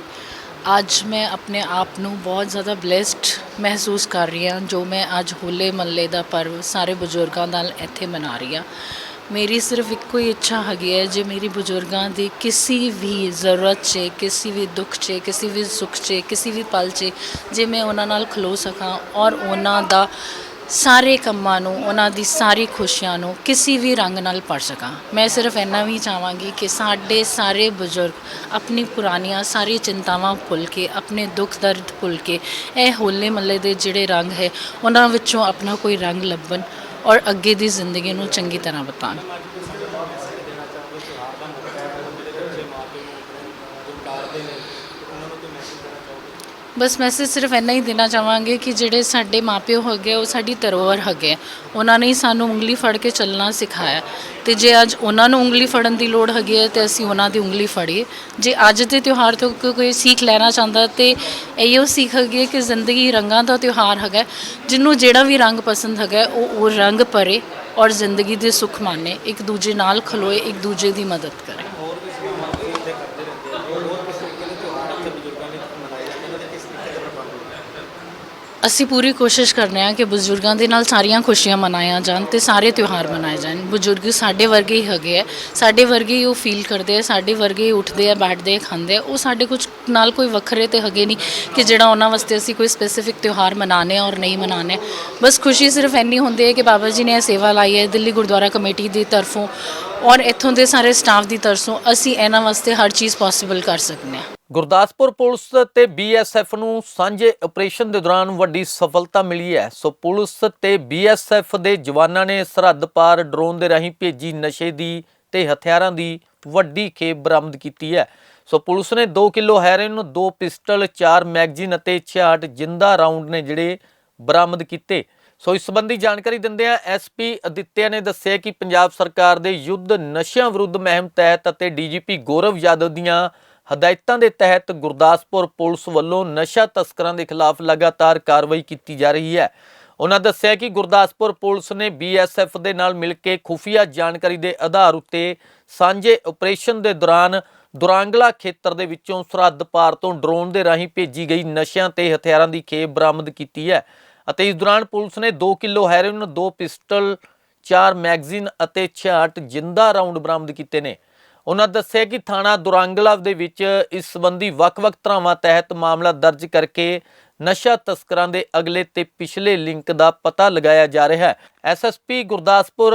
ਅੱਜ ਮੈਂ ਆਪਣੇ ਆਪ ਨੂੰ ਬਹੁਤ ਜ਼ਿਆਦਾ ਬlesed ਮਹਿਸੂਸ ਕਰ ਰਹੀ ਹਾਂ, ਜੋ ਮੈਂ ਅੱਜ ਹੋਲੇ ਮਹੱਲੇ ਦਾ ਪਰਵ ਸਾਰੇ ਬਜ਼ੁਰਗਾਂ ਨਾਲ ਇੱਥੇ ਮਨਾ ਰਹੀ ਹਾਂ। ਮੇਰੀ ਸਿਰਫ ਇੱਕੋ ਹੀ ਇੱਛਾ ਹੈਗੀ ਹੈ, ਜੇ ਮੇਰੀ ਬਜ਼ੁਰਗਾਂ ਦੀ ਕਿਸੇ ਵੀ ਜ਼ਰੂਰਤ 'ਚ, ਕਿਸੇ ਵੀ ਦੁੱਖ 'ਚ, ਕਿਸੇ ਵੀ ਸੁੱਖ 'ਚ, ਕਿਸੇ ਵੀ ਪਲ 'ਚ, ਜੇ ਮੈਂ ਉਹਨਾਂ ਨਾਲ ਖਲੋ ਸਕਾਂ ਔਰ ਉਹਨਾਂ ਦਾ ਸਾਰੇ ਕੰਮਾਂ ਨੂੰ, ਉਹਨਾਂ ਦੀ ਸਾਰੀ ਖੁਸ਼ੀਆਂ ਨੂੰ ਕਿਸੇ ਵੀ ਰੰਗ ਨਾਲ ਪੜ ਸਕਾਂ। ਮੈਂ ਸਿਰਫ ਇੰਨਾ ਵੀ ਚਾਹਾਂਗੀ ਕਿ ਸਾਡੇ ਸਾਰੇ ਬਜ਼ੁਰਗ ਆਪਣੀ ਪੁਰਾਣੀਆਂ ਸਾਰੀ ਚਿੰਤਾਵਾਂ ਭੁੱਲ ਕੇ, ਆਪਣੇ ਦੁੱਖ ਦਰਦ ਭੁੱਲ ਕੇ, ਇਹ ਹੋਲੇ ਮੱਲੇ ਦੇ ਜਿਹੜੇ ਰੰਗ ਹੈ, ਉਹਨਾਂ ਵਿੱਚੋਂ ਆਪਣਾ ਕੋਈ ਰੰਗ ਲੱਭਣ ਔਰ ਅੱਗੇ ਦੀ ਜ਼ਿੰਦਗੀ ਨੂੰ ਚੰਗੀ ਤਰ੍ਹਾਂ ਬਤਾਉਣ। ਬਸ ਮੈਸੇਜ ਸਿਰਫ ਇੰਨਾ ਹੀ ਦੇਣਾ ਚਾਹਾਂਗੇ ਕਿ ਜਿਹੜੇ ਸਾਡੇ ਮਾਪਿਓ ਹੈਗੇ, ਉਹ ਸਾਡੀ ਧਰੋਹਰ ਹੈਗੇ। ਉਹਨਾਂ ਨੇ ਹੀ ਸਾਨੂੰ ਉਂਗਲੀ ਫੜ ਕੇ ਚੱਲਣਾ ਸਿਖਾਇਆ। ਤੇ ਜੇ ਅੱਜ ਉਹਨਾਂ ਨੂੰ ਉਂਗਲੀ ਫੜਨ ਦੀ ਲੋੜ ਹੈਗੀ ਹੈ, ਤੇ ਅਸੀਂ ਉਹਨਾਂ ਦੀ ਉਂਗਲੀ ਫੜੀਏ ਜੇ ਅੱਜ ਦੇ ਤਿਉਹਾਰ ਤੋਂ ਕੋ- ਕੋਈ ਸਿੱਖ ਲੈਣਾ ਚਾਹੁੰਦਾ ਤੇ ਇਹੋ ਸਿੱਖ ਹੈਗੀ ਹੈ ਕਿ ਜ਼ਿੰਦਗੀ ਰੰਗਾਂ ਦਾ ਤਿਉਹਾਰ ਹੈਗਾ ਜਿਹਨੂੰ ਜਿਹੜਾ ਵੀ ਰੰਗ ਪਸੰਦ ਹੈਗਾ ਉਹ ਉਹ ਰੰਗ ਭਰੇ ਔਰ ਜ਼ਿੰਦਗੀ ਦੇ ਸੁੱਖ ਮਾਣੇ ਇੱਕ ਦੂਜੇ ਨਾਲ ਖਲੋਏ, ਇੱਕ ਦੂਜੇ ਦੀ ਮਦਦ ਕਰੇ। ਅਸੀਂ ਪੂਰੀ ਕੋਸ਼ਿਸ਼ ਕਰਨੇ ਹਾਂ ਕਿ ਬਜ਼ੁਰਗਾਂ ਦੇ ਨਾਲ ਸਾਰੀਆਂ ਖੁਸ਼ੀਆਂ ਮਨਾਈਆਂ ਜਾਣ ਤੇ ਸਾਰੇ ਤਿਉਹਾਰ ਮਨਾਏ ਜਾਣ। ਬਜ਼ੁਰਗ ਸਾਡੇ ਵਰਗੇ ਹੀ ਹੈਗੇ ਆ, ਸਾਡੇ ਵਰਗੇ ਹੀ ਉਹ ਫੀਲ ਕਰਦੇ ਆ, ਸਾਡੇ ਵਰਗੇ ਹੀ ਉੱਠਦੇ ਆ, ਬੈਠਦੇ ਆ, ਖਾਂਦੇ ਆ, ਉਹ ਸਾਡੇ ਕੁਝ ਨਾਲ ਕੋਈ ਵੱਖਰੇ ਤੇ ਹੈਗੇ ਨਹੀਂ ਕਿ ਜਿਹੜਾ ਉਹਨਾਂ ਵਾਸਤੇ ਅਸੀਂ ਕੋਈ ਸਪੈਸੀਫਿਕ ਤਿਉਹਾਰ ਮਨਾਣੇ ਆ ਔਰ ਨਹੀਂ ਮਨਾਣੇ ਬਸ ਖੁਸ਼ੀ ਸਿਰਫ ਇੰਨੀ ਹੁੰਦੀ ਹੈ ਕਿ ਬਾਬਾ ਜੀ ਨੇ ਇਹ ਸੇਵਾ ਲਾਈ ਹੈ, ਦਿੱਲੀ ਗੁਰਦੁਆਰਾ ਕਮੇਟੀ ਦੀ ਤਰਫੋਂ ਔਰ ਇੱਥੋਂ ਦੇ ਸਾਰੇ ਸਟਾਫ ਦੀ ਤਰਫੋਂ ਅਸੀਂ ਇਹਨਾਂ ਵਾਸਤੇ ਹਰ ਚੀਜ਼ ਪੋਸੀਬਲ ਕਰ ਸਕਦੇ ਹਾਂ। ਗੁਰਦਾਸਪੁਰ ਪੁਲਿਸ ਤੇ ਬੀਐਸਐਫ ਨੂੰ ਸਾਂਝੇ ਆਪਰੇਸ਼ਨ ਦੇ ਦੌਰਾਨ ਵੱਡੀ ਸਫਲਤਾ ਮਿਲੀ ਹੈ। ਸੋ ਪੁਲਿਸ ਤੇ ਬੀਐਸਐਫ ਦੇ ਜਵਾਨਾਂ ਨੇ ਸਰਹੱਦ ਪਾਰ ਡਰੋਨ ਦੇ ਰਾਹੀਂ ਭੇਜੀ ਨਸ਼ੇ ਦੀ ਤੇ ਹਥਿਆਰਾਂ ਦੀ ਵੱਡੀ ਖੇਪ ਬਰਾਮਦ ਕੀਤੀ ਹੈ। ਸੋ ਪੁਲਿਸ ਨੇ 2 ਕਿਲੋ ਹੈਰੋਇਨ 2 ਪਿਸਟਲ 4 ਮੈਗਜ਼ੀਨ ਅਤੇ 66 ਜਿੰਦਾ ਰਾਉਂਡ ਨੇ ਜਿਹੜੇ ਬਰਾਮਦ ਕੀਤੇ। ਸੋ ਇਸ ਸੰਬੰਧੀ ਜਾਣਕਾਰੀ ਦਿੰਦਿਆਂ ਐਸਪੀ ਅਦਿੱਤਿਆ ਨੇ ਦੱਸਿਆ ਕਿ ਪੰਜਾਬ ਸਰਕਾਰ ਦੇ ਯੁੱਧ ਨਸ਼ਿਆਂ ਵਿਰੁੱਧ ਮੁਹਿੰਮ ਤਹਿਤ ਅਤੇ ਡੀਜੀਪੀ ਗੌਰਵ ਯਾਦਵ ਦੀਆਂ ਹਦਾਇਤਾਂ ਦੇ ਤਹਿਤ ਗੁਰਦਾਸਪੁਰ ਪੁਲਿਸ ਵੱਲੋਂ ਨਸ਼ਾ ਤਸਕਰਾਂ ਦੇ ਖਿਲਾਫ ਲਗਾਤਾਰ ਕਾਰਵਾਈ ਕੀਤੀ ਜਾ ਰਹੀ ਹੈ। ਉਹਨਾਂ ਦੱਸਿਆ ਕਿ ਗੁਰਦਾਸਪੁਰ ਪੁਲਿਸ ਨੇ ਬੀਐਸਐਫ ਦੇ ਨਾਲ ਮਿਲ ਕੇ ਖੁਫੀਆ ਜਾਣਕਾਰੀ ਦੇ ਆਧਾਰ ਉੱਤੇ ਸਾਂਝੇ ਆਪਰੇਸ਼ਨ ਦੇ ਦੌਰਾਨ ਦੁਰਾਂਗਲਾ ਖੇਤਰ ਦੇ ਵਿੱਚੋਂ ਸਰਹੱਦ ਪਾਰ ਤੋਂ ਡਰੋਨ ਦੇ ਰਾਹੀਂ ਭੇਜੀ ਗਈ ਨਸ਼ਿਆਂ ਤੇ ਹਥਿਆਰਾਂ ਦੀ ਖੇਪ ਬਰਾਮਦ ਕੀਤੀ ਹੈ ਅਤੇ ਇਸ ਦੌਰਾਨ ਪੁਲਿਸ ਨੇ 2 ਕਿਲੋ ਹੈਰੋਇਨ 2 ਪਿਸਟਲ 4 ਮੈਗਜ਼ੀਨ ਅਤੇ 66 ਜਿੰਦਾ ਰਾਉਂਡ ਬਰਾਮਦ ਕੀਤੇ ਨੇ। ਉਹਨਾਂ ਦੱਸਿਆ ਕਿ ਥਾਣਾ ਦੁਰੰਗਲਾ ਦੇ ਵਿੱਚ ਇਸ ਸੰਬੰਧੀ ਵੱਖ-ਵੱਖ ਧਰਾਵਾਂ ਤਹਿਤ ਮਾਮਲਾ ਦਰਜ ਕਰਕੇ ਨਸ਼ਾ ਤਸਕਰਾਂ ਦੇ ਅਗਲੇ ਤੇ ਪਿਛਲੇ ਲਿੰਕ ਦਾ ਪਤਾ ਲਗਾਇਆ ਜਾ ਰਿਹਾ ਹੈ। ਐਸਐਸਪੀ ਗੁਰਦਾਸਪੁਰ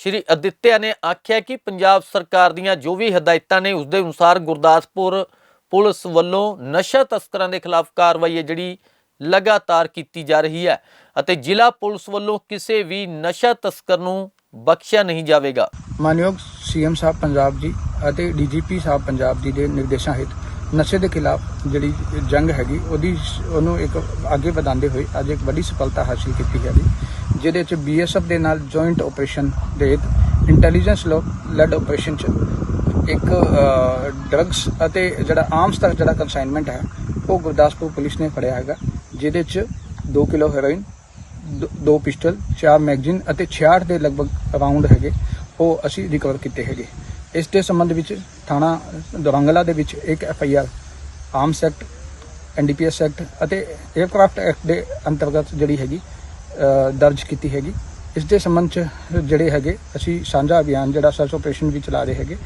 ਸ਼੍ਰੀ ਅਦਿੱਤਿਆ ਨੇ ਆਖਿਆ ਕਿ ਪੰਜਾਬ ਸਰਕਾਰ ਦੀਆਂ ਜੋ ਵੀ ਹਦਾਇਤਾਂ ਨੇ ਉਸ ਦੇ ਅਨੁਸਾਰ ਗੁਰਦਾਸਪੁਰ ਪੁਲਿਸ ਵੱਲੋਂ ਨਸ਼ਾ ਤਸਕਰਾਂ ਦੇ ਖਿਲਾਫ ਕਾਰਵਾਈ ਹੈ ਜਿਹੜੀ ਲਗਾਤਾਰ ਕੀਤੀ ਜਾ ਰਹੀ ਹੈ। ਅਤੇ ਜ਼ਿਲ੍ਹਾ ਪੁਲਿਸ ਵੱਲੋਂ ਕਿਸੇ ਵੀ ਨਸ਼ਾ ਤਸਕਰ ਨੂੰ ਬਖਸ਼ਿਆ ਨਹੀਂ ਜਾਵੇਗਾ। ਮਾਨਯੋਗ ਸੀਐਮ ਸਾਹਿਬ ਪੰਜਾਬ ਜੀ ਅਤੇ ਡੀਜੀਪੀ ਸਾਹਿਬ ਪੰਜਾਬ ਜੀ ਦੇ ਨਿਰਦੇਸ਼ਾਂ ਹੇਠ ਨਸ਼ੇ ਦੇ ਖਿਲਾਫ ਜਿਹੜੀ ਜੰਗ ਹੈਗੀ, ਉਹਦੀ ਉਹਨੂੰ ਇੱਕ ਅੱਗੇ ਵਧਾਉਂਦੇ ਹੋਏ ਅੱਜ ਇੱਕ ਵੱਡੀ ਸਫਲਤਾ ਹਾਸਲ ਕੀਤੀ ਹੈ ਜੀ ਜਿਹਦੇ ਚ ਬੀਐਸਐਫ ਦੇ ਨਾਲ ਜੁਆਇੰਟ ਆਪਰੇਸ਼ਨ ਦੇ ਇੰਟੈਲੀਜੈਂਸ ਲੈਡ ਆਪਰੇਸ਼ਨ ਚ ਇੱਕ ਡਰੱਗਸ ਅਤੇ ਜਿਹੜਾ ਆਰਮਸ ਤੱਕ ਜਿਹੜਾ ਕੰਸਾਈਨਮੈਂਟ ਹੈ, ਉਹ ਗੁਰਦਾਸਪੁਰ ਪੁਲਿਸ ਨੇ ਫੜਿਆ ਹੈਗਾ, ਜਿਹਦੇ ਚ 2 ਕਿਲੋ ਹੈਰੋਇਨ ਦੋ- ਦੋ ਪਿਸਟਲ, ਚਾਰ ਮੈਗਜ਼ੀਨ ਅਤੇ 66 ਦੇ ਲਗਭਗ ਰਾਉਂਡ ਹੈਗੇ, ਉਹ ਅਸੀਂ ਰਿਕਵਰ ਕੀਤੇ ਹੈਗੇ। ਇਸ ਦੇ ਸੰਬੰਧ ਵਿੱਚ ਥਾਣਾ ਦੁਰੰਗਲਾ ਦੇ ਵਿੱਚ ਇੱਕ F I R arms act NDPS act ਅਤੇ 에ਅਰਕ੍ਰਾਫਟ ਐਕਟ ਦੇ ਅੰਤਰਗਤ ਜਿਹੜੀ ਹੈਗੀ ਦਰਜ ਕੀਤੀ ਹੈਗੀ। ਇਸ ਦੇ ਸੰਬੰਧ ਚ ਜਿਹੜੇ ਹੈਗੇ, ਅਸੀਂ ਸਾਂਝਾ ਅਭਿਆਨ ਜਿਹੜਾ ਸਰਚ ਆਪਰੇਸ਼ਨ ਵੀ ਚਲਾ ਰਹੇ ਹੈਗੇ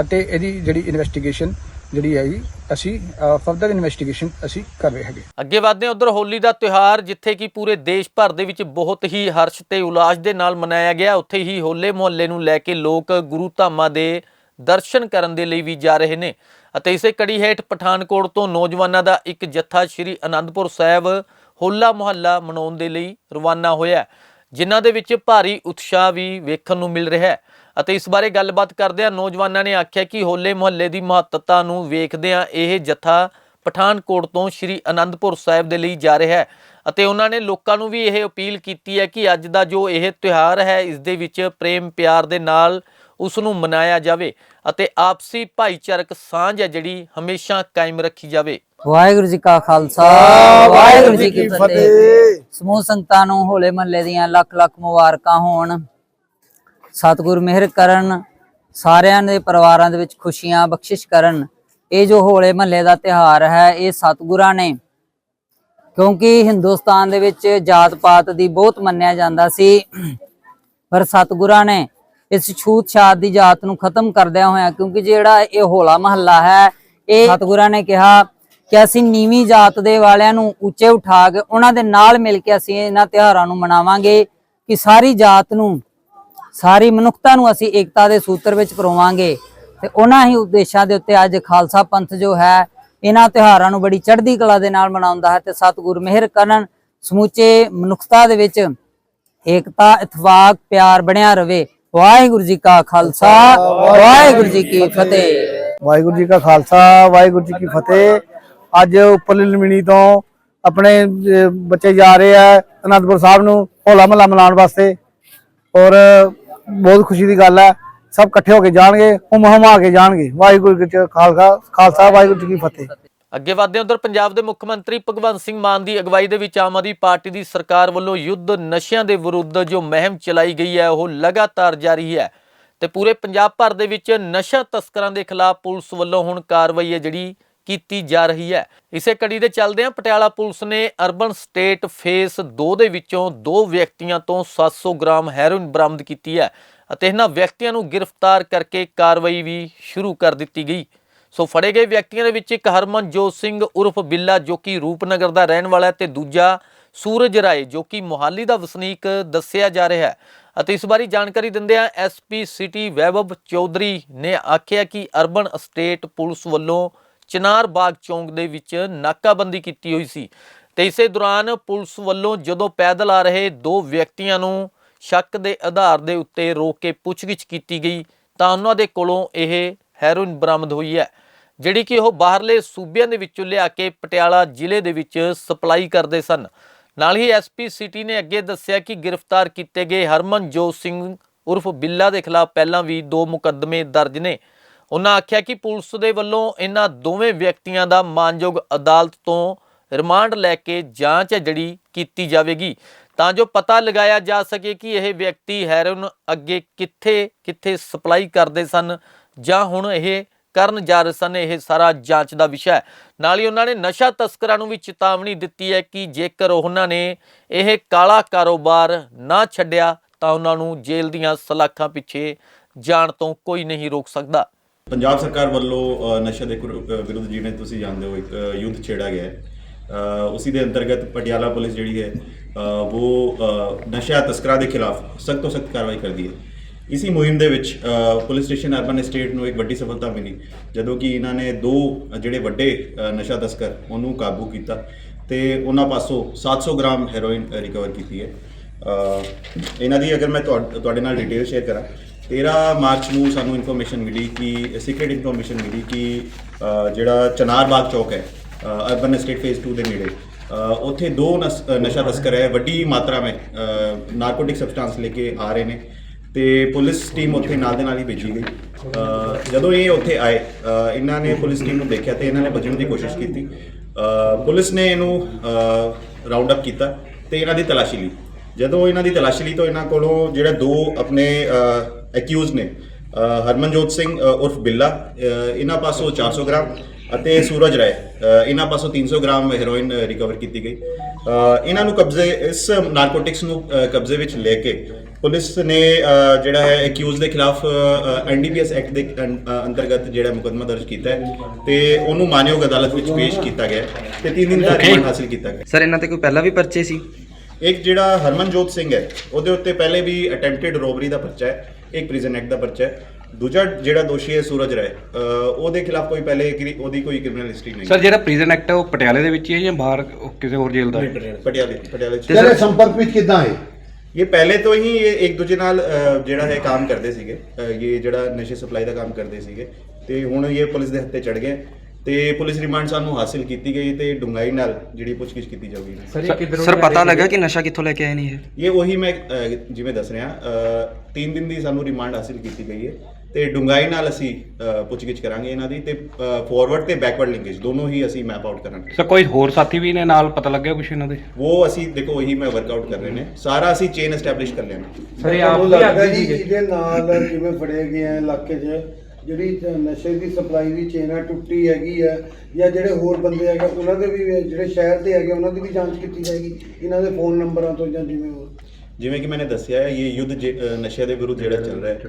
ਅਤੇ ਇਹਦੀ ਜਿਹੜੀ ਇਨਵੈਸਟੀਗੇਸ਼ਨ ਜਿਹੜੀ ਹੈ ਜੀ, ਅਸੀਂ ਫਰਦਰ ਇਨਵੈਸਟੀਗੇਸ਼ਨ ਅਸੀਂ ਕਰ ਰਹੇ ਹੈਗੇ। ਅੱਗੇ ਵਧਦੇ ਹਾਂ, ਉਧਰ ਹੋਲੀ ਦਾ ਤਿਉਹਾਰ, ਜਿੱਥੇ ਕਿ ਪੂਰੇ ਦੇਸ਼ ਭਰ ਦੇ ਵਿੱਚ ਬਹੁਤ ਹੀ ਹਰਸ਼ ਤੇ ਉਲਾਸ ਦੇ ਨਾਲ ਮਨਾਇਆ ਗਿਆ, ਉੱਥੇ ਹੀ ਹੋਲੇ ਮੁਹੱਲੇ ਨੂੰ ਲੈ ਕੇ ਲੋਕ ਗੁਰੂ ਧਾਮਾਂ ਦੇ ਦਰਸ਼ਨ ਕਰਨ ਦੇ ਲਈ ਵੀ ਜਾ ਰਹੇ ਨੇ। ਅਤੇ ਇਸੇ ਕੜੀ ਹੇਠ ਪਠਾਨਕੋਟ ਤੋਂ ਨੌਜਵਾਨਾਂ ਦਾ ਇੱਕ ਜੱਥਾ ਸ੍ਰੀ ਅਨੰਦਪੁਰ ਸਾਹਿਬ ਹੋਲਾ ਮੁਹੱਲਾ ਮਨਾਉਣ ਦੇ ਲਈ ਰਵਾਨਾ ਹੋਇਆ ਜਿਨ੍ਹਾਂ ਦੇ ਵਿੱਚ ਭਾਰੀ ਉਤਸ਼ਾਹ ਵੀ ਵੇਖਣ ਨੂੰ ਮਿਲ ਰਿਹਾ ਹੈ। ਅਤੇ ਇਸ ਬਾਰੇ ਗੱਲਬਾਤ ਕਰਦਿਆਂ ਨੌਜਵਾਨਾਂ ਨੇ ਆਖਿਆ ਕਿ ਹੋਲੇ ਮੁਹੱਲੇ ਦੀ ਮਹੱਤਤਾ ਨੂੰ ਵੇਖਦਿਆਂ ਇਹ ਜੱਥਾ ਪਠਾਨਕੋਟ ਤੋਂ ਸ੍ਰੀ ਅਨੰਦਪੁਰ ਸਾਹਿਬ ਦੇ ਲਈ ਜਾ ਰਿਹਾ ਹੈ ਅਤੇ ਉਹਨਾਂ ਨੇ ਲੋਕਾਂ ਨੂੰ ਵੀ ਇਹ ਅਪੀਲ ਕੀਤੀ ਹੈ ਕਿ ਅੱਜ ਦਾ ਜੋ ਇਹ ਤਿਉਹਾਰ ਹੈ ਇਸ ਦੇ ਵਿੱਚ ਪ੍ਰੇਮ ਪਿਆਰ ਦੇ ਨਾਲ ਉਸ ਨੂੰ ਮਨਾਇਆ ਜਾਵੇ ਅਤੇ ਆਪਸੀ ਭਾਈਚਾਰਕ ਸਾਂਝ ਹੈ ਜਿਹੜੀ ਹਮੇਸ਼ਾ ਕਾਇਮ ਰੱਖੀ ਜਾਵੇ। ਵਾਹਿਗੁਰੂ ਜੀ ਕਾ ਖਾਲਸਾ। ਵਾਹਿਗੁਰੂ ਜੀ ਕੀ ਫਤਿਹ। ਸਮੂਹ ਸੰਗਤਾਂ ਨੂੰ ਹੋਲੇ ਮਹੱਲੇ ਦੀਆਂ ਲੱਖ ਲੱਖ ਮੁਬਾਰਕਾਂ ਹੋਣ। ਸਤਿਗੁਰ ਮਿਹਰ ਕਰਨ, ਸਾਰਿਆਂ ਦੇ ਪਰਿਵਾਰਾਂ ਦੇ ਵਿੱਚ ਖੁਸ਼ੀਆਂ ਬਖਸ਼ਿਸ਼ ਕਰਨ, ਇਹ ਜੋ ਹੋਲੇ ਮਹੱਲੇ ਦਾ ਤਿਹਾਰ ਹੈ, ਇਹ ਸਤਿਗੁਰਾਂ ਨੇ। ਕਿਉਂਕਿ ਹਿੰਦੁਸਤਾਨ ਦੇ ਵਿੱਚ ਜਾਤ ਪਾਤ ਦੀ ਬਹੁਤ ਮੰਨਿਆ ਜਾਂਦਾ ਸੀ, ਪਰ ਸਤਿਗੁਰਾਂ ਨੇ ਇਸ ਛੂਤ ਛਾਤ ਦੀ ਜਾਤ ਨੂੰ ਖਤਮ ਕਰਦਿਆਂ ਹੋਇਆ, ਕਿਉਂਕਿ ਜਿਹੜਾ ਇਹ ਹੋਲਾ ਮਹੱਲਾ ਹੈ, ਇਹ ਸਤਿਗੁਰਾਂ ਨੇ ਕਿਹਾ ਕਿ ਅਸੀਂ ਨੀਵੀਂ ਜਾਤ ਦੇ ਵਾਲਿਆਂ ਨੂੰ ਉੱਚੇ ਉਠਾ ਕੇ ਉਹਨਾਂ ਦੇ ਨਾਲ ਮਿਲ ਕੇ ਅਸੀਂ ਇਹਨਾਂ ਤਿਉਹਾਰਾਂ ਨੂੰ ਮਨਾਵਾਂਗੇ, ਕਿ ਸਾਰੀ ਜਾਤ ਨੂੰ ਸਾਰੀ ਮਨੁੱਖਤਾ ਨੂੰ ਅਸੀਂ ਏਕਤਾ ਦੇ ਸੂਤਰ ਵਿੱਚ ਪਰੋਵਾਂਗੇ ਤੇ ਉਹਨਾਂ ਹੀ ਉਦੇਸ਼ਾਂ ਦੇ ਉੱਤੇ ਅੱਜ ਖਾਲਸਾ ਪੰਥ ਜੋ ਹੈ, ਇਹਨਾਂ ਤਿਉਹਾਰਾਂ ਨੂੰ ਬੜੀ ਚੜ੍ਹਦੀ ਕਲਾ ਦੇ ਨਾਲ ਮਨਾਉਂਦਾ ਹੈ ਤੇ ਸਤਿਗੁਰ ਮਿਹਰ ਕਰਨ ਸਮੁੱਚੇ ਮਨੁੱਖਤਾ ਦੇ ਵਿੱਚ ਏਕਤਾ, ਇਤਫਾਕ, ਪਿਆਰ ਬਣਿਆ ਰਵੇ। ਵਾਹਿਗੁਰੂ ਜੀ ਕਾ ਖਾਲਸਾ, ਵਾਹਿਗੁਰੂ ਜੀ ਕੀ ਫਤਿਹ। ਵਾਹਿਗੁਰੂ ਜੀ ਕਾ ਖਾਲਸਾ, ਵਾਹਿਗੁਰੂ ਜੀ ਕੀ ਫਤਿਹ। ਅੱਜ ਉੱਪਰਲੀ ਲਮੀਣੀ ਤੋਂ ਆਪਣੇ ਬੱਚੇ ਜਾ ਰਹੇ ਆ ਅਨੰਦਪੁਰ ਸਾਹਿਬ ਨੂੰ ਹੋਲਾ ਮਹੱਲਾ ਮਨਾਉਣ ਵਾਸਤੇ। ਔਰ ਬਹੁਤ ਖੁਸ਼ੀ ਦੀ ਗੱਲ ਹੈ। ਸਭ ਇਕੱਠੇ ਹੋ ਕੇ ਜਾਣਗੇ, ਹੁਮ ਹਮਾ ਕੇ ਜਾਣਗੇ। ਵਾਹਿਗੁਰੂ ਜੀ ਖਾਲਸਾ ਖਾਲਸਾ, ਵਾਹਿਗੁਰੂ ਜੀ ਕੀ ਫਤਿਹ। ਅੱਗੇ ਵਧਦੇ ਹਾਂ ਉਧਰ, ਪੰਜਾਬ ਦੇ ਮੁੱਖ ਮੰਤਰੀ ਭਗਵੰਤ ਸਿੰਘ ਮਾਨ ਦੀ ਅਗਵਾਈ ਦੇ ਵਿੱਚ ਆਮ ਆਦਮੀ ਪਾਰਟੀ ਦੀ ਸਰਕਾਰ ਵੱਲੋਂ ਯੁੱਧ ਨਸ਼ਿਆਂ ਦੇ ਵਿਰੁੱਧ ਜੋ ਮਹਿੰਮ ਚਲਾਈ ਗਈ ਹੈ, ਉਹ ਲਗਾਤਾਰ ਜਾਰੀ ਹੈ। ਤੇ ਪੂਰੇ ਪੰਜਾਬ ਭਰ ਦੇ ਵਿੱਚ ਨਸ਼ਾ ਤਸਕਰਾਂ ਦੇ ਖਿਲਾਫ ਪੁਲਿਸ ਵੱਲੋਂ ਹੁਣ ਕਾਰਵਾਈ ਹੈ ਜਿਹੜੀ ਕੀਤੀ ਜਾ ਰਹੀ ਹੈ। ਇਸੇ ਕੜੀ ਦੇ ਚੱਲਦਿਆਂ ਪਟਿਆਲਾ ਪੁਲਿਸ ਨੇ ਅਰਬਨ ਸਟੇਟ ਫੇਸ 2 ਦੇ ਵਿੱਚੋਂ ਦੋ ਵਿਅਕਤੀਆਂ ਤੋਂ 700 ਗ੍ਰਾਮ ਹੈਰੋਇਨ ਬਰਾਮਦ ਕੀਤੀ ਹੈ ਅਤੇ ਇਹਨਾਂ ਵਿਅਕਤੀਆਂ ਨੂੰ ਗ੍ਰਿਫਤਾਰ ਕਰਕੇ ਕਾਰਵਾਈ ਵੀ ਸ਼ੁਰੂ ਕਰ ਦਿੱਤੀ ਗਈ। ਸੋ ਫੜੇ ਗਏ ਵਿਅਕਤੀਆਂ ਦੇ ਵਿੱਚ ਇੱਕ ਹਰਮਨਜੋਤ ਸਿੰਘ ਉਰਫ ਬਿੱਲਾ ਜੋ ਕਿ ਰੂਪਨਗਰ ਦਾ ਰਹਿਣ ਵਾਲਾ ਹੈ ਤੇ ਦੂਜਾ ਸੂਰਜ ਰਾਏ ਜੋ ਕਿ ਮੋਹਾਲੀ ਦਾ ਵਸਨੀਕ ਦੱਸਿਆ ਜਾ ਰਿਹਾ ਹੈ। ਅਤੇ ਇਸ ਬਾਰੇ ਜਾਣਕਾਰੀ ਦਿੰਦਿਆਂ ਐਸਪੀ ਸਿਟੀ ਵੈਭਵ ਚੌਧਰੀ ਨੇ ਆਖਿਆ ਕਿ ਅਰਬਨ ਸਟੇਟ ਪੁਲਿਸ ਵੱਲੋਂ ਚਨਾਰ ਬਾਗ ਚੌਂਕ ਦੇ ਵਿੱਚ ਨਾਕਾਬੰਦੀ ਕੀਤੀ ਹੋਈ ਸੀ ਤੇ ਇਸੇ ਦੌਰਾਨ ਪੁਲਿਸ ਵੱਲੋਂ ਜਦੋਂ ਪੈਦਲ ਆ ਰਹੇ ਦੋ ਵਿਅਕਤੀਆਂ ਨੂੰ ਸ਼ੱਕ ਦੇ ਆਧਾਰ ਦੇ ਉੱਤੇ ਰੋਕ ਕੇ ਪੁੱਛਗਿੱਛ ਕੀਤੀ ਗਈ, ਤਾਂ ਉਹਨਾਂ ਦੇ ਕੋਲੋਂ ਇਹ ਹੈਰੋਇਨ ਬਰਾਮਦ ਹੋਈ ਹੈ, ਜਿਹੜੀ ਕਿ ਉਹ ਬਾਹਰਲੇ ਸੂਬਿਆਂ ਦੇ ਵਿੱਚੋਂ ਲਿਆ ਕੇ ਪਟਿਆਲਾ ਜ਼ਿਲ੍ਹੇ ਦੇ ਵਿੱਚ ਸਪਲਾਈ ਕਰਦੇ ਸਨ। ਨਾਲ ਹੀ ਐਸਪੀ ਸਿਟੀ ਨੇ ਅੱਗੇ ਦੱਸਿਆ ਕਿ ਗ੍ਰਿਫਤਾਰ ਕੀਤੇ ਗਏ ਹਰਮਨਜੋਤ ਸਿੰਘ ਉਰਫ ਬਿੱਲਾ ਦੇ ਖਿਲਾਫ ਪਹਿਲਾਂ ਵੀ ਦੋ ਮੁਕੱਦਮੇ ਦਰਜ ਨੇ। ਉਹਨਾਂ ਆਖਿਆ ਕਿ ਪੁਲਿਸ ਦੇ ਵੱਲੋਂ ਇਹਨਾਂ ਦੋਵੇਂ ਵਿਅਕਤੀਆਂ ਦਾ ਮਾਨਯੋਗ ਅਦਾਲਤ ਤੋਂ ਰਿਮਾਂਡ ਲੈ ਕੇ ਜਾਂਚ ਹੈ ਜਿਹੜੀ ਕੀਤੀ ਜਾਵੇਗੀ। ਤਾਂ ਜੋ ਪਤਾ ਲਗਾਇਆ ਜਾ ਸਕੇ ਕਿ ਇਹ ਵਿਅਕਤੀ ਹੈਰੋਇਨ ਅੱਗੇ ਕਿੱਥੇ ਕਿੱਥੇ ਸਪਲਾਈ ਕਰਦੇ ਸਨ ਜਾਂ ਹੁਣ ਇਹ ਕਰਨ ਜਾ ਰਹੇ ਸਨ, ਇਹ ਸਾਰਾ ਜਾਂਚ ਦਾ ਵਿਸ਼ਾ ਹੈ। ਨਾਲ ਹੀ ਉਹਨਾਂ ਨੇ ਨਸ਼ਾ ਤਸਕਰਾਂ ਨੂੰ ਵੀ ਚੇਤਾਵਨੀ ਦਿੱਤੀ ਹੈ ਕਿ ਜੇਕਰ ਉਹਨਾਂ ਨੇ ਇਹ ਕਾਲਾ ਕਾਰੋਬਾਰ ਨਾ ਛੱਡਿਆ ਤਾਂ ਉਹਨਾਂ ਨੂੰ ਜੇਲ੍ਹ ਦੀਆਂ ਸਲਾਖਾਂ ਪਿੱਛੇ ਜਾਣ ਤੋਂ ਕੋਈ ਨਹੀਂ ਰੋਕ ਸਕਦਾ। ਪੰਜਾਬ ਸਰਕਾਰ ਵੱਲੋਂ ਅ, ਨਸ਼ੇ ਦੇ ਵਿਰੁੱਧ ਜਿਵੇਂ ਤੁਸੀਂ ਜਾਣਦੇ ਹੋ ਇੱਕ ਯੁੱਧ ਛੇੜਿਆ ਗਿਆ ਹੈ। ਅ, ਦੇ ਅੰਤਰਗਤ ਪਟਿਆਲਾ ਪੁਲਿਸ ਜਿਹੜੀ ਹੈ ਉਹ ਨਸ਼ਾ ਤਸਕਰਾਂ ਦੇ ਖਿਲਾਫ ਸਖਤ ਤੋਂ ਸਖਤ ਕਾਰਵਾਈ ਕਰਦੀ ਹੈ। ਇਸੀ ਮੁਹਿੰਮ ਦੇ ਵਿੱਚ ਪੁਲਿਸ ਸਟੇਸ਼ਨ ਅਰਬਨ ਸਟੇਟ ਨੂੰ ਇੱਕ ਵੱਡੀ ਸਫਲਤਾ ਮਿਲੀ ਜਦੋਂ ਕਿ ਇਹਨਾਂ ਨੇ ਦੋ ਜਿਹੜੇ ਵੱਡੇ ਨਸ਼ਾ ਤਸਕਰ ਉਹਨੂੰ ਕਾਬੂ ਕੀਤਾ ਤੇ ਉਹਨਾਂ ਪਾਸੋਂ 700 ਗ੍ਰਾਮ ਹੈਰੋਇਨ ਰਿਕਵਰ ਕੀਤੀ ਹੈ। ਇਹਨਾਂ ਦੀ ਅਗਰ ਮੈਂ ਤੁਹਾ- ਤੁਹਾਡੇ ਨਾਲ ਡਿਟੇਲ ਸ਼ੇਅਰ ਕਰਾਂ 13 ਮਾਰਚ ਨੂੰ ਸਾਨੂੰ ਇਨਫੋਰਮੇਸ਼ਨ ਮਿਲੀ ਕਿ ਸੀਕ੍ਰੀਟ ਇਨਫੋਰਮੇਸ਼ਨ ਮਿਲੀ ਕਿ ਜਿਹੜਾ ਚਨਾਰ ਬਾਗ ਚੌਕ ਹੈ ਅਰਬਨ ਸਟੇਟ ਫੇਜ਼ 2 ਦੇ ਨੇੜੇ ਉੱਥੇ ਦੋ ਨਸ- ਨਸ਼ਾ ਤਸਕਰ ਹੈ, ਵੱਡੀ ਮਾਤਰਾ ਵਿੱਚ ਨਾਰਕੋਟਿਕ ਸਬਸਟੈਂਸ ਲੈ ਕੇ ਆ ਰਹੇ ਨੇ ਤੇ ਪੁਲਿਸ ਟੀਮ ਉੱਥੇ ਨਾਲ ਦੇ ਨਾਲ ਹੀ ਭੇਜੀ ਗਈ। ਜਦੋਂ ਇਹ ਉੱਥੇ ਆਏ ਇਹਨਾਂ ਨੇ ਪੁਲਿਸ ਟੀਮ ਨੂੰ ਦੇਖਿਆ ਤੇ ਇਹਨਾਂ ਨੇ ਭੱਜਣ ਦੀ ਕੋਸ਼ਿਸ਼ ਕੀਤੀ। ਪੁਲਿਸ ਨੇ ਇਹਨੂੰ ਰਾਉਂਡ ਅਪ ਕੀਤਾ ਤੇ ਇਹਨਾਂ ਦੀ ਤਲਾਸ਼ੀ ਲਈ। ਜਦੋਂ ਇਹਨਾਂ ਦੀ ਤਲਾਸ਼ੀ ਲਈ ਤਾਂ ਇਹਨਾਂ ਕੋਲੋਂ ਜਿਹੜੇ ਦੋ ਆਪਣੇ ਅਕਿਊਜ਼ ਨੇ। ਹਰਮਨਜੋਤ ਸਿੰਘ ਉਰਫ ਬਿੱਲਾ ਇਹਨਾਂ ਪਾਸੋਂ 400 ਗ੍ਰਾਮ ਅਤੇ ਸੂਰਜ ਰਾਏ ਇਹਨਾਂ ਪਾਸੋਂ 300 ਗ੍ਰਾਮ ਹੈਰੋਇਨ ਰਿਕਵਰ ਕੀਤੀ ਗਈ। ਇਹਨਾਂ ਨੂੰ ਕਬਜ਼ੇ ਇਸ ਨਾਰਕੋਟਿਕਸ ਨੂੰ ਕਬਜ਼ੇ ਵਿੱਚ ਲੈ ਕੇ ਪੁਲਿਸ ਨੇ ਜਿਹੜਾ ਹੈ ਅਕਿਊਜ਼ ਦੇ ਖਿਲਾਫ ਐਨਡੀਪੀਐਸ ਐਕਟ ਦੇ ਅੰਤਰਗਤ ਜਿਹੜਾ ਮੁਕੱਦਮਾ ਦਰਜ ਕੀਤਾ ਹੈ ਤੇ ਉਹਨੂੰ ਮਾਨਯੋਗ ਅਦਾਲਤ ਵਿੱਚ ਪੇਸ਼ ਕੀਤਾ ਗਿਆ ਤੇ 3 ਦਿਨ ਦਾ ਰਿਮਾਂਡ ਹਾਸਲ ਕੀਤਾ ਗਿਆ ਸਰ ਇਹਨਾਂ ਤੇ ਕੋਈ ਪਹਿਲਾਂ ਵੀ ਪਰਚੇ ਸੀ? ਇੱਕ ਜਿਹੜਾ ਹਰਮਨਜੋਤ ਸਿੰਘ ਹੈ ਉਹਦੇ ਉੱਤੇ ਪਹਿਲੇ ਵੀ ਅਟੈਂਪਟਡ ਰੋਬਰੀ ਦਾ ਪਰਚਾ ਹੈ। ਇੱਕ ਪ੍ਰਿਜ਼ਨ ਐਕਟ ਦਾ ਪਰਚਾ ਹੈ। ਦੂਜਾ ਜਿਹੜਾ ਦੋਸ਼ੀ ਹੈ ਸੂਰਜ ਰਾਏ ਅ, ਉਹਦੇ ਖਿਲਾਫ ਕੋਈ ਪਹਿਲੇ ਉਹਦੀ ਕੋਈ ਕ੍ਰਿਮੀਨਲ ਹਿਸਟਰੀ ਨਹੀਂ ਸਰ ਜਿਹੜਾ ਪ੍ਰੀਜ਼ਨ ਐਕਟ ਹੈ ਉਹ ਪਟਿਆਲੇ ਦੇ ਵਿੱਚ ਹੀ ਹੈ ਜਾਂ ਬਾਹਰ ਉਹ ਕਿਸੇ ਹੋਰ ਜੇਲ੍ਹ ਦਾ ਹੈ? ਪਟਿਆਲੇ ਪਟਿਆਲੇ ਚ। ਤੇਰੇ ਸੰਪਰਕ ਵਿੱਚ ਕਿੱਦਾਂ ਹੈ? ਇਹ ਪਹਿਲੇ ਤੋਂ ਹੀ ਇਹ ਇੱਕ ਦੂਜੇ ਨਾਲ ਅ, ਜਿਹੜਾ ਹੈ ਕੰਮ ਕਰਦੇ ਸੀਗੇ ਅ, ਇਹ ਜਿਹੜਾ ਨਸ਼ੇ ਸਪਲਾਈ ਦਾ ਕੰਮ ਕਰਦੇ ਸੀਗੇ ਤੇ ਹੁਣ ਇਹ ਪੁਲਿਸ ਦੇ ਹੱਥੇ ਚੜ ਗਏ। ਤੇ ਪੁਲਿਸ ਰਿਮਾਂਡ ਸਾਨੂੰ ਹਾਸਿਲ ਕੀਤੀ ਗਈ ਤੇ ਡੁੰਗਾਈ ਨਾਲ ਜਿਹੜੀ ਪੁੱਛਗਿੱਛ ਕੀਤੀ ਜਾਊਗੀ। ਸਰ ਪਤਾ ਲੱਗਾ ਕਿ ਨਸ਼ਾ ਕਿੱਥੋਂ ਲੈ ਕੇ ਆਏ ਨਹੀਂ ਇਹ? ਇਹ ਉਹੀ ਮੈਂ ਜਿਵੇਂ ਦੱਸ ਰਿਹਾ 3 ਦਿਨ ਦੀ ਸਾਨੂੰ ਰਿਮਾਂਡ ਹਾਸਿਲ ਕੀਤੀ ਗਈ ਹੈ ਤੇ ਡੁੰਗਾਈ ਨਾਲ ਅਸੀਂ ਅ, ਪੁੱਛਗਿੱਛ ਕਰਾਂਗੇ ਇਹਨਾਂ ਦੀ ਤੇ ਫਾਰਵਰਡ ਤੇ ਬੈਕਵਰਡ ਲਿੰਕੇਜ ਦੋਨੋਂ ਹੀ ਅਸੀਂ ਮੈਪ ਆਊਟ ਕਰਾਂਗੇ। ਸਰ ਕੋਈ ਹੋਰ ਸਾਥੀ ਵੀ ਨੇ ਨਾਲ ਪਤਾ ਲੱਗਿਆ ਕੁਛ ਇਹਨਾਂ ਦੇ? ਉਹ ਅਸੀਂ ਦੇਖੋ ਉਹੀ ਮੈਂ ਵਰਕਆਊਟ ਕਰ ਰਹੇ ਨੇ। ਸਾਰਾ ਅਸੀਂ ਚੇਨ ਐਸਟੈਬਲਿਸ਼ ਕਰ ਲਿਆ। ਸਰ ਇਹ ਆਪ ਵੀ ਲੱਗਦਾ ਜੀ ਜਿਹਦੇ ਨਾਲ ਜਿਵੇਂ ਫੜੇ ਗਏ ਆ ਇਲਾਕੇ 'ਚ ਜਿਹੜੀ ਨਸ਼ੇ ਦੀ ਸਪਲਾਈ ਦੀ ਚੇਨ ਆ ਟੁੱਟੀ ਹੈਗੀ ਆ ਜਾਂ ਜਿਹੜੇ ਹੋਰ ਬੰਦੇ ਹੈਗੇ ਉਹਨਾਂ ਦੇ ਵੀ ਜਿਹੜੇ ਸ਼ਹਿਰ ਦੇ ਹੈਗੇ ਉਹਨਾਂ ਦੀ ਵੀ ਜਾਂਚ ਕੀਤੀ ਜਾਏਗੀ ਇਹਨਾਂ ਦੇ ਫੋਨ ਨੰਬਰਾਂ ਤੋਂ ਜਾਂ ਜਿਵੇਂ ਹੋਰ। ਜਿਵੇਂ ਕਿ ਮੈंने ਦੱਸਿਆ ਹੈ ਇਹ ਯੁੱਧ ਜੇ- ਅ, ਨਸ਼ੇ ਦੇ ਵਿਰੁੱਧ ਜਿਹੜਾ ਚੱਲ ਰਿਹਾ ਹੈ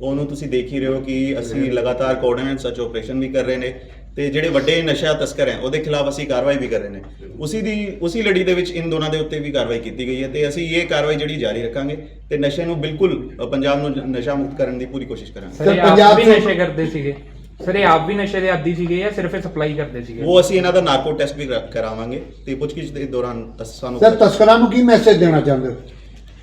ਉਹਨੂੰ ਤੁਸੀਂ ਦੇਖ ਹੀ ਰਹੇ ਹੋ ਕਿ ਅਸੀਂ ਲਗਾਤਾਰ ਕੋਆਰਡੀਨੇਟ ਸੱਚ ਆਪਰੇਸ਼ਨ ਵੀ ਕਰ ਰਹੇ ਨੇ ਤੇ ਜਿਹੜੇ ਵੱਡੇ ਨਸ਼ਾ ਤਸਕਰ ਹੈ ਉਹਦੇ ਖਿਲਾਫ ਅਸੀਂ ਕਾਰਵਾਈ ਵੀ ਕਰ ਰਹੇ ਨੇ। ਉਸੇ ਦੀ ਉਸੇ ਲੜੀ ਦੇ ਵਿੱਚ ਇਨ ਦੋਨਾਂ ਦੇ ਉੱਤੇ ਵੀ ਕਾਰਵਾਈ ਕੀਤੀ ਗਈ ਹੈ ਤੇ ਅਸੀਂ ਇਹ ਕਾਰਵਾਈ ਜਿਹੜੀ ਜਾਰੀ ਰੱਖਾਂਗੇ ਤੇ ਨਸ਼ੇ ਨੂੰ ਬਿਲਕੁਲ ਪੰਜਾਬ ਨੂੰ ਨਸ਼ਾ ਮੁਕਤ ਕਰਨ ਦੀ ਪੂਰੀ ਕੋਸ਼ਿਸ਼ ਕਰਾਂਗੇ। ਸਰ ਆਪ ਵੀ ਨਸ਼ੇ ਕਰਦੇ ਸੀਗੇ? ਸਰ ਇਹ ਆਪ ਵੀ ਨਸ਼ੇ ਦੇ ਆਦੀ ਸੀਗੇ ਜਾਂ ਸਿਰਫ ਇਹ ਸਪਲਾਈ ਕਰਦੇ ਸੀਗੇ? ਉਹ ਅਸੀਂ ਇਹਨਾਂ ਦਾ ਨਾਰਕੋ ਟੈਸਟ ਵੀ ਕਰਾ- ਕਰਾਵਾਂਗੇ ਤੇ ਪੁੱਛਗਿੱਛ ਦੇ ਦੌਰਾਨ ਅਸ- ਸਾਨੂੰ ਸਰ ਤਸਕਰਾਂ ਨੂੰ ਕੀ ਮੈਸੇਜ ਦੇਣਾ ਚਾਹੁੰਦੇ ਹੋ?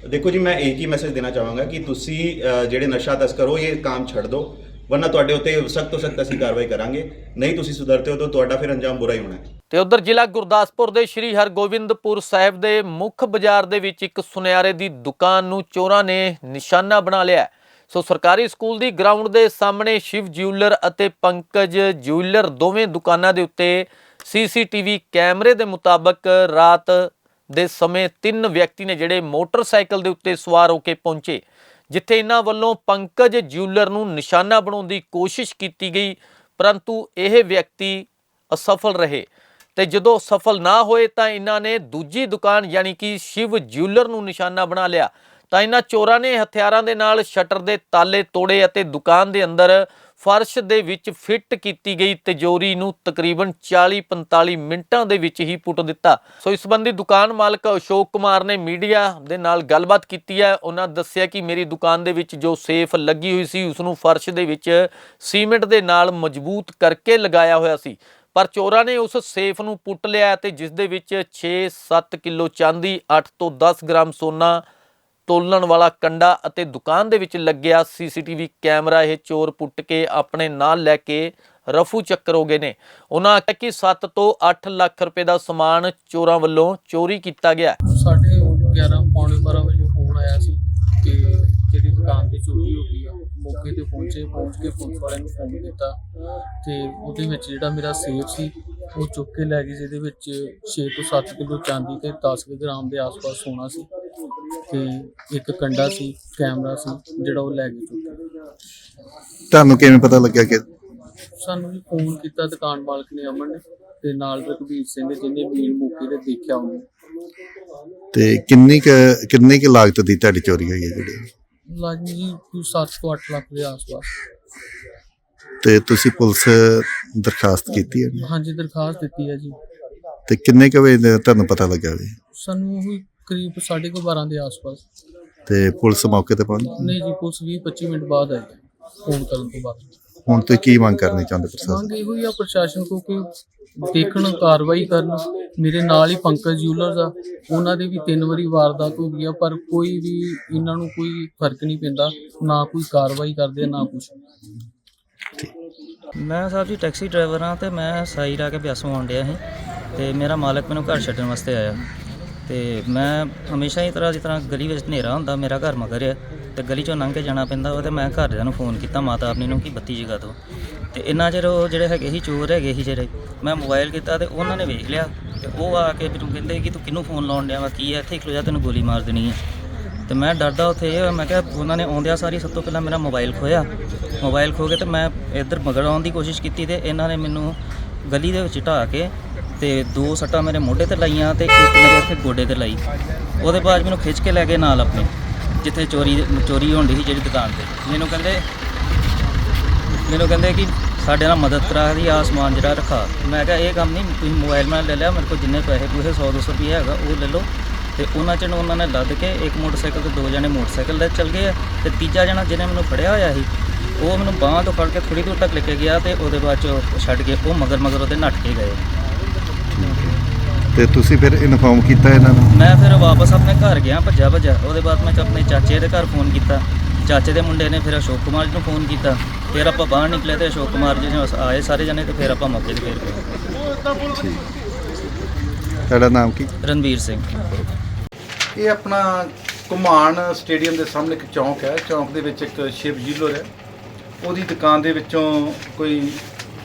ਦੇਖੋ ਜੀ ਮੈਂ ਇੱਕ ਹੀ ਮੈਸੇਜ ਦੇਣਾ ਚਾਹਾਂਗਾ ਕਿ ਤੁਸੀਂ ਅ, ਜਿਹੜੇ ਨਸ਼ਾ ਤਸਕਰ ਹੋ ਇਹ ਕੰਮ ਛੱਡ ਦਿਓ ਵਰਨਾ ਤੁਹਾਡੇ ਉੱਤੇ ਸਖਤ ਤੋਂ ਸਖਤ ਅਸੀਂ ਕਾਰਵਾਈ ਕਰਾਂਗੇ। ਨਹੀਂ ਤੁਸੀਂ ਸੁਧਰਤੇ ਹੋ ਤਾਂ ਤੁਹਾਡਾ ਫਿਰ ਅੰਜਾਮ ਬੁਰਾ ਹੀ ਹੋਣਾ ਹੈ। ਤੇ ਉਧਰ ਜ਼ਿਲ੍ਹਾ ਗੁਰਦਾਸਪੁਰ ਦੇ ਸ਼੍ਰੀ ਹਰਗੋਬਿੰਦਪੁਰ ਸਾਹਿਬ ਦੇ ਮੁੱਖ ਬਾਜ਼ਾਰ ਦੇ ਵਿੱਚ ਇੱਕ ਸੁਨਿਆਰੇ ਦੀ ਦੁਕਾਨ ਨੂੰ ਚੋਰਾਂ ਨੇ ਨਿਸ਼ਾਨਾ ਬਣਾ ਲਿਆ ਸੋ ਸਰਕਾਰੀ ਸਕੂਲ ਦੀ ਗਰਾਊਂਡ ਦੇ ਸਾਹਮਣੇ ਸ਼ਿਵ ਜਿਊਲਰ ਅਤੇ ਪੰਕਜ ਜਿਊਲਰ ਦੋਵੇਂ ਦੁਕਾਨਾਂ ਦੇ ਉੱਤੇ ਸੀਸੀਟੀਵੀ ਕੈਮਰੇ ਦੇ ਮੁਤਾਬਕ ਰਾਤ ਦੇ ਸਮੇਂ ਤਿੰਨ ਵਿਅਕਤੀ ਨੇ ਜਿਹੜੇ ਮੋਟਰਸਾਈਕਲ ਦੇ ਉੱਤੇ ਸਵਾਰ ਹੋ ਕੇ ਪਹੁੰਚੇ। ਜਿੱਥੇ ਇਹਨਾਂ ਵੱਲੋਂ ਪੰਕਜ ਜਿਊਲਰ ਨੂੰ ਨਿਸ਼ਾਨਾ ਬਣਾਉਣ ਦੀ ਕੋਸ਼ਿਸ਼ ਕੀਤੀ ਗਈ, ਪਰੰਤੂ ਇਹ ਵਿਅਕਤੀ ਅਸਫਲ ਰਹੇ ਤੇ ਜਦੋਂ ਸਫਲ ਨਾ ਹੋਏ ਤਾਂ ਇਹਨਾਂ ਨੇ ਦੂਜੀ ਦੁਕਾਨ ਯਾਨੀ ਕਿ ਸ਼ਿਵ ਜਿਊਲਰ ਨੂੰ ਨਿਸ਼ਾਨਾ ਬਣਾ ਲਿਆ। ਤਾਂ ਇਹਨਾਂ ਚੋਰਾਂ ਨੇ ਹਥਿਆਰਾਂ ਦੇ ਨਾਲ ਸ਼ਟਰ ਦੇ ਤਾਲੇ ਤੋੜੇ ਅਤੇ ਦੁਕਾਨ ਦੇ ਅੰਦਰ ਫਰਸ਼ ਦੇ ਵਿੱਚ ਫਿੱਟ ਕੀਤੀ ਗਈ ਤਿਜੋਰੀ ਨੂੰ ਤਕਰੀਬਨ 40-45 ਮਿੰਟਾਂ ਦੇ ਵਿੱਚ ਹੀ ਪੁੱਟ ਦਿੱਤਾ। ਸੋ ਇਸ ਸੰਬੰਧੀ ਦੁਕਾਨ ਮਾਲਕ ਅਸ਼ੋਕ ਕੁਮਾਰ ਨੇ ਮੀਡੀਆ ਦੇ ਨਾਲ ਗੱਲਬਾਤ ਕੀਤੀ ਹੈ। ਉਹਨਾਂ ਦੱਸਿਆ ਕਿ ਮੇਰੀ ਦੁਕਾਨ ਦੇ ਵਿੱਚ ਜੋ ਸੇਫ ਲੱਗੀ ਹੋਈ ਸੀ ਉਸ ਨੂੰ ਫਰਸ਼ ਦੇ ਵਿੱਚ ਸੀਮੈਂਟ ਦੇ ਨਾਲ ਮਜ਼ਬੂਤ ਕਰਕੇ ਲਗਾਇਆ ਹੋਇਆ ਸੀ। ਪਰ ਚੋਰਾਂ ਨੇ ਉਸ ਸੇਫ ਨੂੰ ਪੁੱਟ ਲਿਆ ਤੇ ਜਿਸ ਦੇ ਵਿੱਚ 6-7 ਕਿਲੋ ਚਾਂਦੀ 8 ਤੋਂ 10 ਗ੍ਰਾਮ ਸੋਨਾ ਤੋਲਣ ਵਾਲਾ ਕੰਡਾ ਅਤੇ ਦੁਕਾਨ ਦੇ ਵਿੱਚ ਲੱਗਿਆ ਸੀਸੀਟੀਵੀ ਕੈਮਰਾ, ਇਹ ਚੋਰ ਪੁੱਟ ਕੇ ਆਪਣੇ ਨਾਲ ਲੈ ਕੇ ਰਫੂ ਚੱਕਰ ਹੋ ਗਏ ਨੇ। ਉਹਨਾਂ ਕਿਹਾ ਕਿ 7 ਤੋਂ 8 ਲੱਖ ਰੁਪਏ ਦਾ ਸਮਾਨ ਚੋਰਾਂ ਵੱਲੋਂ ਚੋਰੀ ਕੀਤਾ ਗਿਆ ਸਾਡੇ 11 ਪੌਣੇ 12 ਵਜੇ ਫੋਨ ਆਇਆ ਸੀ ਕਿ ਜਿਹੜੀ ਦੁਕਾਨ ਤੇ ਚੋਰੀ ਹੋ ਗਈ ਆ। ਮੌਕੇ ਤੇ ਪਹੁੰਚੇ, ਪਹੁੰਚ ਕੇ ਪੁਲਿਸ ਵਾਲਿਆਂ ਨੂੰ ਫੋਨ ਕੀਤਾ ਤੇ ਉਹਦੇ ਵਿੱਚ ਜਿਹੜਾ ਮੇਰਾ ਸੇਫ ਸੀ, ਉਹ ਚੁੱਕ ਕੇ ਲੈ ਗਏ ਜਿਹਦੇ ਵਿੱਚ 6 ਤੋਂ 7 ਕਿਲੋ ਚਾਂਦੀ ਤੇ 10 ਕੁ ਗ੍ਰਾਮ ਦੇ ਆਸ-ਪਾਸ ਸੋਨਾ ਸੀ। ਤੇ ਇੱਕ ਕੰਡਾ ਸੀ ਕੈਮਰਾ ਸੀ ਜਿਹੜਾ ਉਹ ਲੈ ਕੇ ਤੁਹਾਨੂੰ ਕਿਵੇਂ ਪਤਾ ਲੱਗਿਆ ਕਿ ਸਾਨੂੰ ਵੀ ਫੋਨ ਕੀਤਾ ਦੁਕਾਨ ਮਾਲਕ ਨੇ ਅਮਨ ਨੇ ਤੇ ਨਾਲ ਰਘਬੀਰ ਸਿੰਘ ਜਿਹਨੇ ਮੇਨ ਮੌਕੇ ਤੇ ਦੇਖਿਆ ਉਹਨੂੰ। ਤੇ ਕਿੰਨੀ ਕੁ ਕਿੰਨੀ ਕੁ ਲਾਗਤ ਦੀ ਤੁਹਾਡੀ ਚੋਰੀ ਹੋਈ ਹੈ ਜਿਹੜੀ? ਲਾਜ਼ਮੀ ਜੀ ਕੋਈ 7 ਤੋਂ 8 ਲੱਖ ਦੇ ਆਸ-ਪਾਸ। ਤੇ ਤੁਸੀਂ ਪੁਲਿਸ ਦਰਖਾਸਤ ਕੀਤੀ ਹੈ? ਹਾਂਜੀ ਦਰਖਾਸਤ ਦਿੱਤੀ ਹੈ ਜੀ। ਤੇ ਕਿੰਨੇ ਕੁ ਵਜੇ ਦਾ ਤੁਹਾਨੂੰ ਪਤਾ ਲੱਗਾ ਵੀ? ਸਾਨੂੰ ਉਹੀ ਕਰੀਬ 12:30 ਦੇ ਆਸ-ਪਾਸ। ਤੇ ਪੁਲਿਸ ਮੌਕੇ ਤੇ ਪਹੁੰਚ? ਨਹੀਂ ਜੀ ਪੁਲਿਸ 20-25 ਮਿੰਟ ਬਾਅਦ ਆਈ ਫੋਨ ਕਰਨ ਤੋਂ ਬਾਅਦ। ਹੁਣ ਤੁਸੀਂ ਕੀ ਮੰਗ ਕਰਨੀ ਚਾਹੁੰਦੇ ਪ੍ਰਸ਼ਾਸਨ ਮੰਗ ਇਹੋ ਹੀ ਆ ਪ੍ਰਸ਼ਾਸਨ ਕੋ ਕਿ ਦੇਖਣ ਕਾਰਵਾਈ ਕਰਨ। ਮੇਰੇ ਨਾਲ ਹੀ ਪੰਕਜ ਜੂਲਰਸ ਆ। ਉਹਨਾਂ ਦੀ ਵੀ ਤਿੰਨ ਵਾਰੀ ਵਾਰਦਾਤ ਹੋ ਗਈ ਆ ਪਰ ਕੋਈ ਵੀ ਇਹਨਾਂ ਨੂੰ ਕੋਈ ਫ਼ਰਕ ਨਹੀਂ ਪੈਂਦਾ। ਨਾ ਕੋਈ ਕਾਰਵਾਈ ਕਰਦੇ ਆ, ਨਾ ਕੁਛ। ਮੈਂ ਸਾਹਿਬ ਜੀ ਟੈਕਸੀ ਡਰਾਈਵਰ ਹਾਂ ਤੇ ਮੈਂ ਸਾਈਰ ਆ ਕੇ ਬਿਆਸੋਂ ਆਉਣ ਡਿਆ ਸੀ। ਤੇ ਮੇਰਾ ਮਾਲਕ ਮੈਨੂੰ ਘਰ ਛੱਡਣ ਵਾਸਤੇ ਆਇਆ। ਤੇ ਮੈਂ ਹਮੇਸ਼ਾ ਹੀ ਤਰ੍ਹਾਂ ਦੀ ਤਰ੍ਹਾਂ ਗਲੀ ਵਿੱਚ ਹਨੇਰਾ ਹੁੰਦਾ, ਮੇਰਾ ਘਰ ਮਗਰ ਹੈ ਤੇ ਗਲੀ ਚੋਂ ਲੰਘ ਕੇ ਜਾਣਾ ਪੈਂਦਾ ਵਾ ਤੇ ਮੈਂ ਘਰਦਿਆਂ ਨੂੰ ਫੋਨ ਕੀਤਾ, ਮਾਤਾ ਆਪਣੀ ਨੂੰ ਕਿ ਬੱਤੀ ਜਗਾ ਦਿਓ। ਤੇ ਇੰਨਾ ਚਿਰ ਉਹ ਜਿਹੜੇ ਹੈਗੇ ਸੀ, ਚੋਰ ਹੈਗੇ ਸੀ ਜਿਹੜੇ, ਮੈਂ ਮੋਬਾਈਲ ਕੀਤਾ ਤੇ ਉਹਨਾਂ ਨੇ ਵੇਖ ਲਿਆ ਤੇ ਉਹ ਆ ਕੇ ਮੈਨੂੰ ਕਹਿੰਦੇ ਕਿ ਤੂੰ ਕਿਹਨੂੰ ਫੋਨ ਲਾਉਣ ਡਿਆ ਵਾ, ਕੀ ਹੈ? ਇੱਥੇ ਖਲੋ ਜਾ, ਤੈਨੂੰ ਗੋਲੀ ਮਾਰ ਦੇਣੀ ਹੈ। ਤੇ ਮੈਂ ਡਰਦਾ ਉੱਥੇ ਇਹ ਮੈਂ ਕਿਹਾ ਉਹਨਾਂ ਨੇ ਆਉਂਦਿਆਂ ਸਾਰੀ ਸਭ ਤੋਂ ਪਹਿਲਾਂ ਮੇਰਾ ਮੋਬਾਈਲ ਖੋਇਆ ਮੋਬਾਈਲ ਖੋ ਕੇ ਤੇ ਮੈਂ ਇੱਧਰ ਮਗਰ ਆਉਣ ਦੀ ਕੋਸ਼ਿਸ਼ ਕੀਤੀ ਤੇ ਇਹਨਾਂ ਨੇ ਮੈਨੂੰ ਗਲੀ ਦੇ ਵਿੱਚ ਢਾ ਕੇ ਤੇ ਦੋ ਸੱਟਾਂ ਮੇਰੇ ਮੋਢੇ ਤੇ ਲਾਈਆਂ ਤੇ ਇੱਕ ਮੇਰੇ ਇੱਥੇ ਗੋਡੇ ਤੇ ਲਾਈ। ਉਹਦੇ ਬਾਅਦ ਮੈਨੂੰ ਖਿੱਚ ਕੇ ਲੈ ਗਏ ਨਾਲ ਆਪਣੇ, ਜਿੱਥੇ ਚੋਰੀ ਚੋਰੀ ਹੁੰਦੀ ਸੀ ਜਿਹੜੀ ਦੁਕਾਨ ਤੇ। ਮੈਨੂੰ ਕਹਿੰਦੇ ਮੈਨੂੰ ਕਹਿੰਦੇ ਕਿ ਸਾਡੇ ਨਾਲ ਮਦਦ ਕਰਾ ਦੀ ਆ ਸਮਾਨ ਜਿਹੜਾ ਰਖਾ। ਮੈਂ ਕਿਹਾ, ਇਹ ਕੰਮ ਨਹੀਂ, ਤੁਸੀਂ ਮੋਬਾਈਲ ਮੈਂ ਲੈ ਲਿਆ, ਮੇਰੇ ਕੋਲ ਜਿੰਨੇ ਪੈਸੇ ਪੂਸੇ 100 200 ਰੁਪਏ ਹੈਗਾ, ਉਹ ਲੈ ਲਓ। ਤੇ ਉਹਨਾਂ ਚ ਨੂੰ ਉਹਨਾਂ ਨੇ ਲੱਦ ਕੇ ਇੱਕ ਮੋਟਰਸਾਈਕਲ ਤੇ ਦੋ ਜਣੇ ਮੋਟਰਸਾਈਕਲ ਤੇ ਚੱਲ ਗਏ ਆ। ਤੇ ਤੀਜਾ ਜਣਾ ਜਿਹਨੇ ਮੈਨੂੰ ਫੜਿਆ ਹੋਇਆ ਸੀ, ਉਹ ਮੈਨੂੰ ਬਾਹਾਂ ਤੋਂ ਫੜ ਕੇ ਥੋੜੀ ਦੂਰ ਤੱਕ ਲੈ ਕੇ ਗਿਆ ਤੇ ਉਹਦੇ ਬਾਅਦ ਚ ਛੱਡ ਕੇ, ਉਹ ਮਗਰ ਮਗਰ ਉਹਦੇ ਨੱਠ ਕੇ ਗਏ। ਤੇ ਤੁਸੀਂ ਫਿਰ ਇਨਫੋਰਮ ਕੀਤਾ ਇਹਨਾਂ ਨੂੰ? ਮੈਂ ਫਿਰ ਵਾਪਸ ਆਪਣੇ ਘਰ ਗਿਆ ਭੱਜਾ ਭੱਜਾ ਉਹਦੇ ਬਾਅਦ ਮੈਂ ਆਪਣੇ ਚਾਚੇ ਦੇ ਘਰ ਫੋਨ ਕੀਤਾ। ਚਾਚੇ ਦੇ ਮੁੰਡੇ ਨੇ ਫਿਰ ਅਸ਼ੋਕ ਕੁਮਾਰ ਜੀ ਨੂੰ ਫੋਨ ਕੀਤਾ। ਫਿਰ ਆਪਾਂ ਬਾਹਰ ਨਿਕਲੇ ਤੇ ਅਸ਼ੋਕ ਕੁਮਾਰ ਜੀ ਨੇ ਆਏ ਸਾਰੇ ਜਣੇ ਤੇ ਫਿਰ ਆਪਾਂ ਮੌਕੇ ਤੇ ਫੇਰ ਗਏ। ਤੁਹਾਡਾ ਨਾਮ ਕੀ? ਰਣਵੀਰ ਸਿੰਘ। ਇਹ ਆਪਣਾ ਕੁਮਾਨ ਸਟੇਡੀਅਮ ਦੇ ਸਾਹਮਣੇ ਇੱਕ ਚੌਂਕ ਹੈ। ਚੌਂਕ ਦੇ ਵਿੱਚ ਇੱਕ ਸ਼ਿਵ ਜੀਲਰ ਹੈ। ਉਹਦੀ ਦੁਕਾਨ ਦੇ ਵਿੱਚੋਂ ਕੋਈ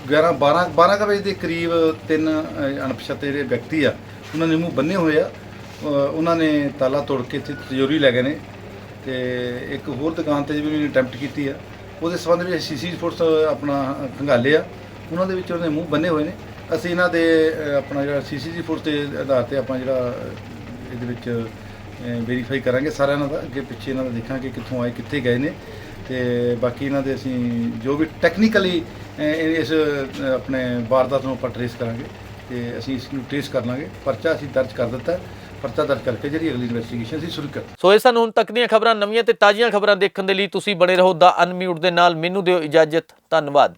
11 12 12 ਕੁ ਵਜੇ ਦੇ ਕਰੀਬ ਤਿੰਨ ਅ, ਅਣਪਛਾਤੇ ਜਿਹੜੇ ਵਿਅਕਤੀ ਆ। ਉਹਨਾਂ ਨੇ ਮੂੰਹ ਬੰਨੇ ਹੋਏ ਆ। ਅ, ਉਹਨਾਂ ਨੇ ਤਾਲਾ ਤੋੜ ਕੇ ਇੱਥੇ ਤਿਜੋਰੀ ਲੈ ਗਏ ਨੇ ਤੇ ਇੱਕ ਹੋਰ ਦੁਕਾਨ ਤੇ ਵੀ ਅਟੈਂਪਟ ਕੀਤੀ ਆ। ਉਹਦੇ ਸੰਬੰਧ ਵਿੱਚ ਸੀਸੀ ਫੋਰਸ ਆਪਣਾ ਖੰਗਾਲੇ ਆ। ਉਹਨਾਂ ਦੇ ਵਿੱਚ ਉਹਨੇ ਮੂੰਹ ਬੰਨੇ ਹੋਏ ਨੇ। ਅਸੀਂ ਇਹਨਾਂ ਦੇ ਅ, ਆਪਣਾ ਜਿਹੜਾ ਸੀਸੀਟੀ ਫੋਰਸ ਦੇ ਆਧਾਰ ਤੇ ਆਪਾਂ ਜਿਹੜਾ ਅ, ਇਹਦੇ ਵਿੱਚ ਵੈਰੀਫਾਈ ਕਰਾਂਗੇ ਸਾਰਿਆਂ ਇਹਨਾਂ ਦਾ। ਅੱਗੇ ਪਿੱਛੇ ਇਹਨਾਂ ਦਾ ਦੇਖਾਂਗੇ ਕਿੱਥੋਂ ਆਏ ਕਿੱਥੇ ਗਏ ਨੇ। ਤੇ ਬਾਕੀ ਇਹਨਾਂ ਦੇ ਅਸੀਂ ਜੋ ਵੀ ਟੈਕਨੀਕਲੀ ਇਸ ਆਪਣੇ ਵਾਰਦਾਤ ਨੂੰ ਆਪਾਂ ਟ੍ਰੇਸ ਕਰਾਂਗੇ ਤੇ ਅਸੀਂ ਇਸ ਨੂੰ ਟ੍ਰੇਸ ਕਰ ਲਾਂਗੇ। ਪਰਚਾ ਅਸੀਂ ਦਰਜ ਕਰ ਦਿੱਤਾ। ਪਰਚਾ ਦਰਜ ਕਰਕੇ ਜਿਹੜੀ ਅਗਲੀ ਇਨਵੈਸਟੀਗੇਸ਼ਨ ਅਸੀਂ ਸ਼ੁਰੂ ਕਰ ਸੋ ਇਹ ਸਨ ਹੁਣ ਤੱਕ ਦੀਆਂ ਖਬਰਾਂ, ਨਵੀਆਂ ਤੇ ਤਾਜ਼ੀਆਂ ਖਬਰਾਂ ਦੇਖਣ ਦੇ ਲਈ ਤੁਸੀਂ ਬਣੇ ਰਹੋ ਦਾ ਅਨਮਿਊਟ ਦੇ ਨਾਲ। ਮੈਨੂੰ ਦਿਓ ਇਜਾਜ਼ਤ। ਧੰਨਵਾਦ।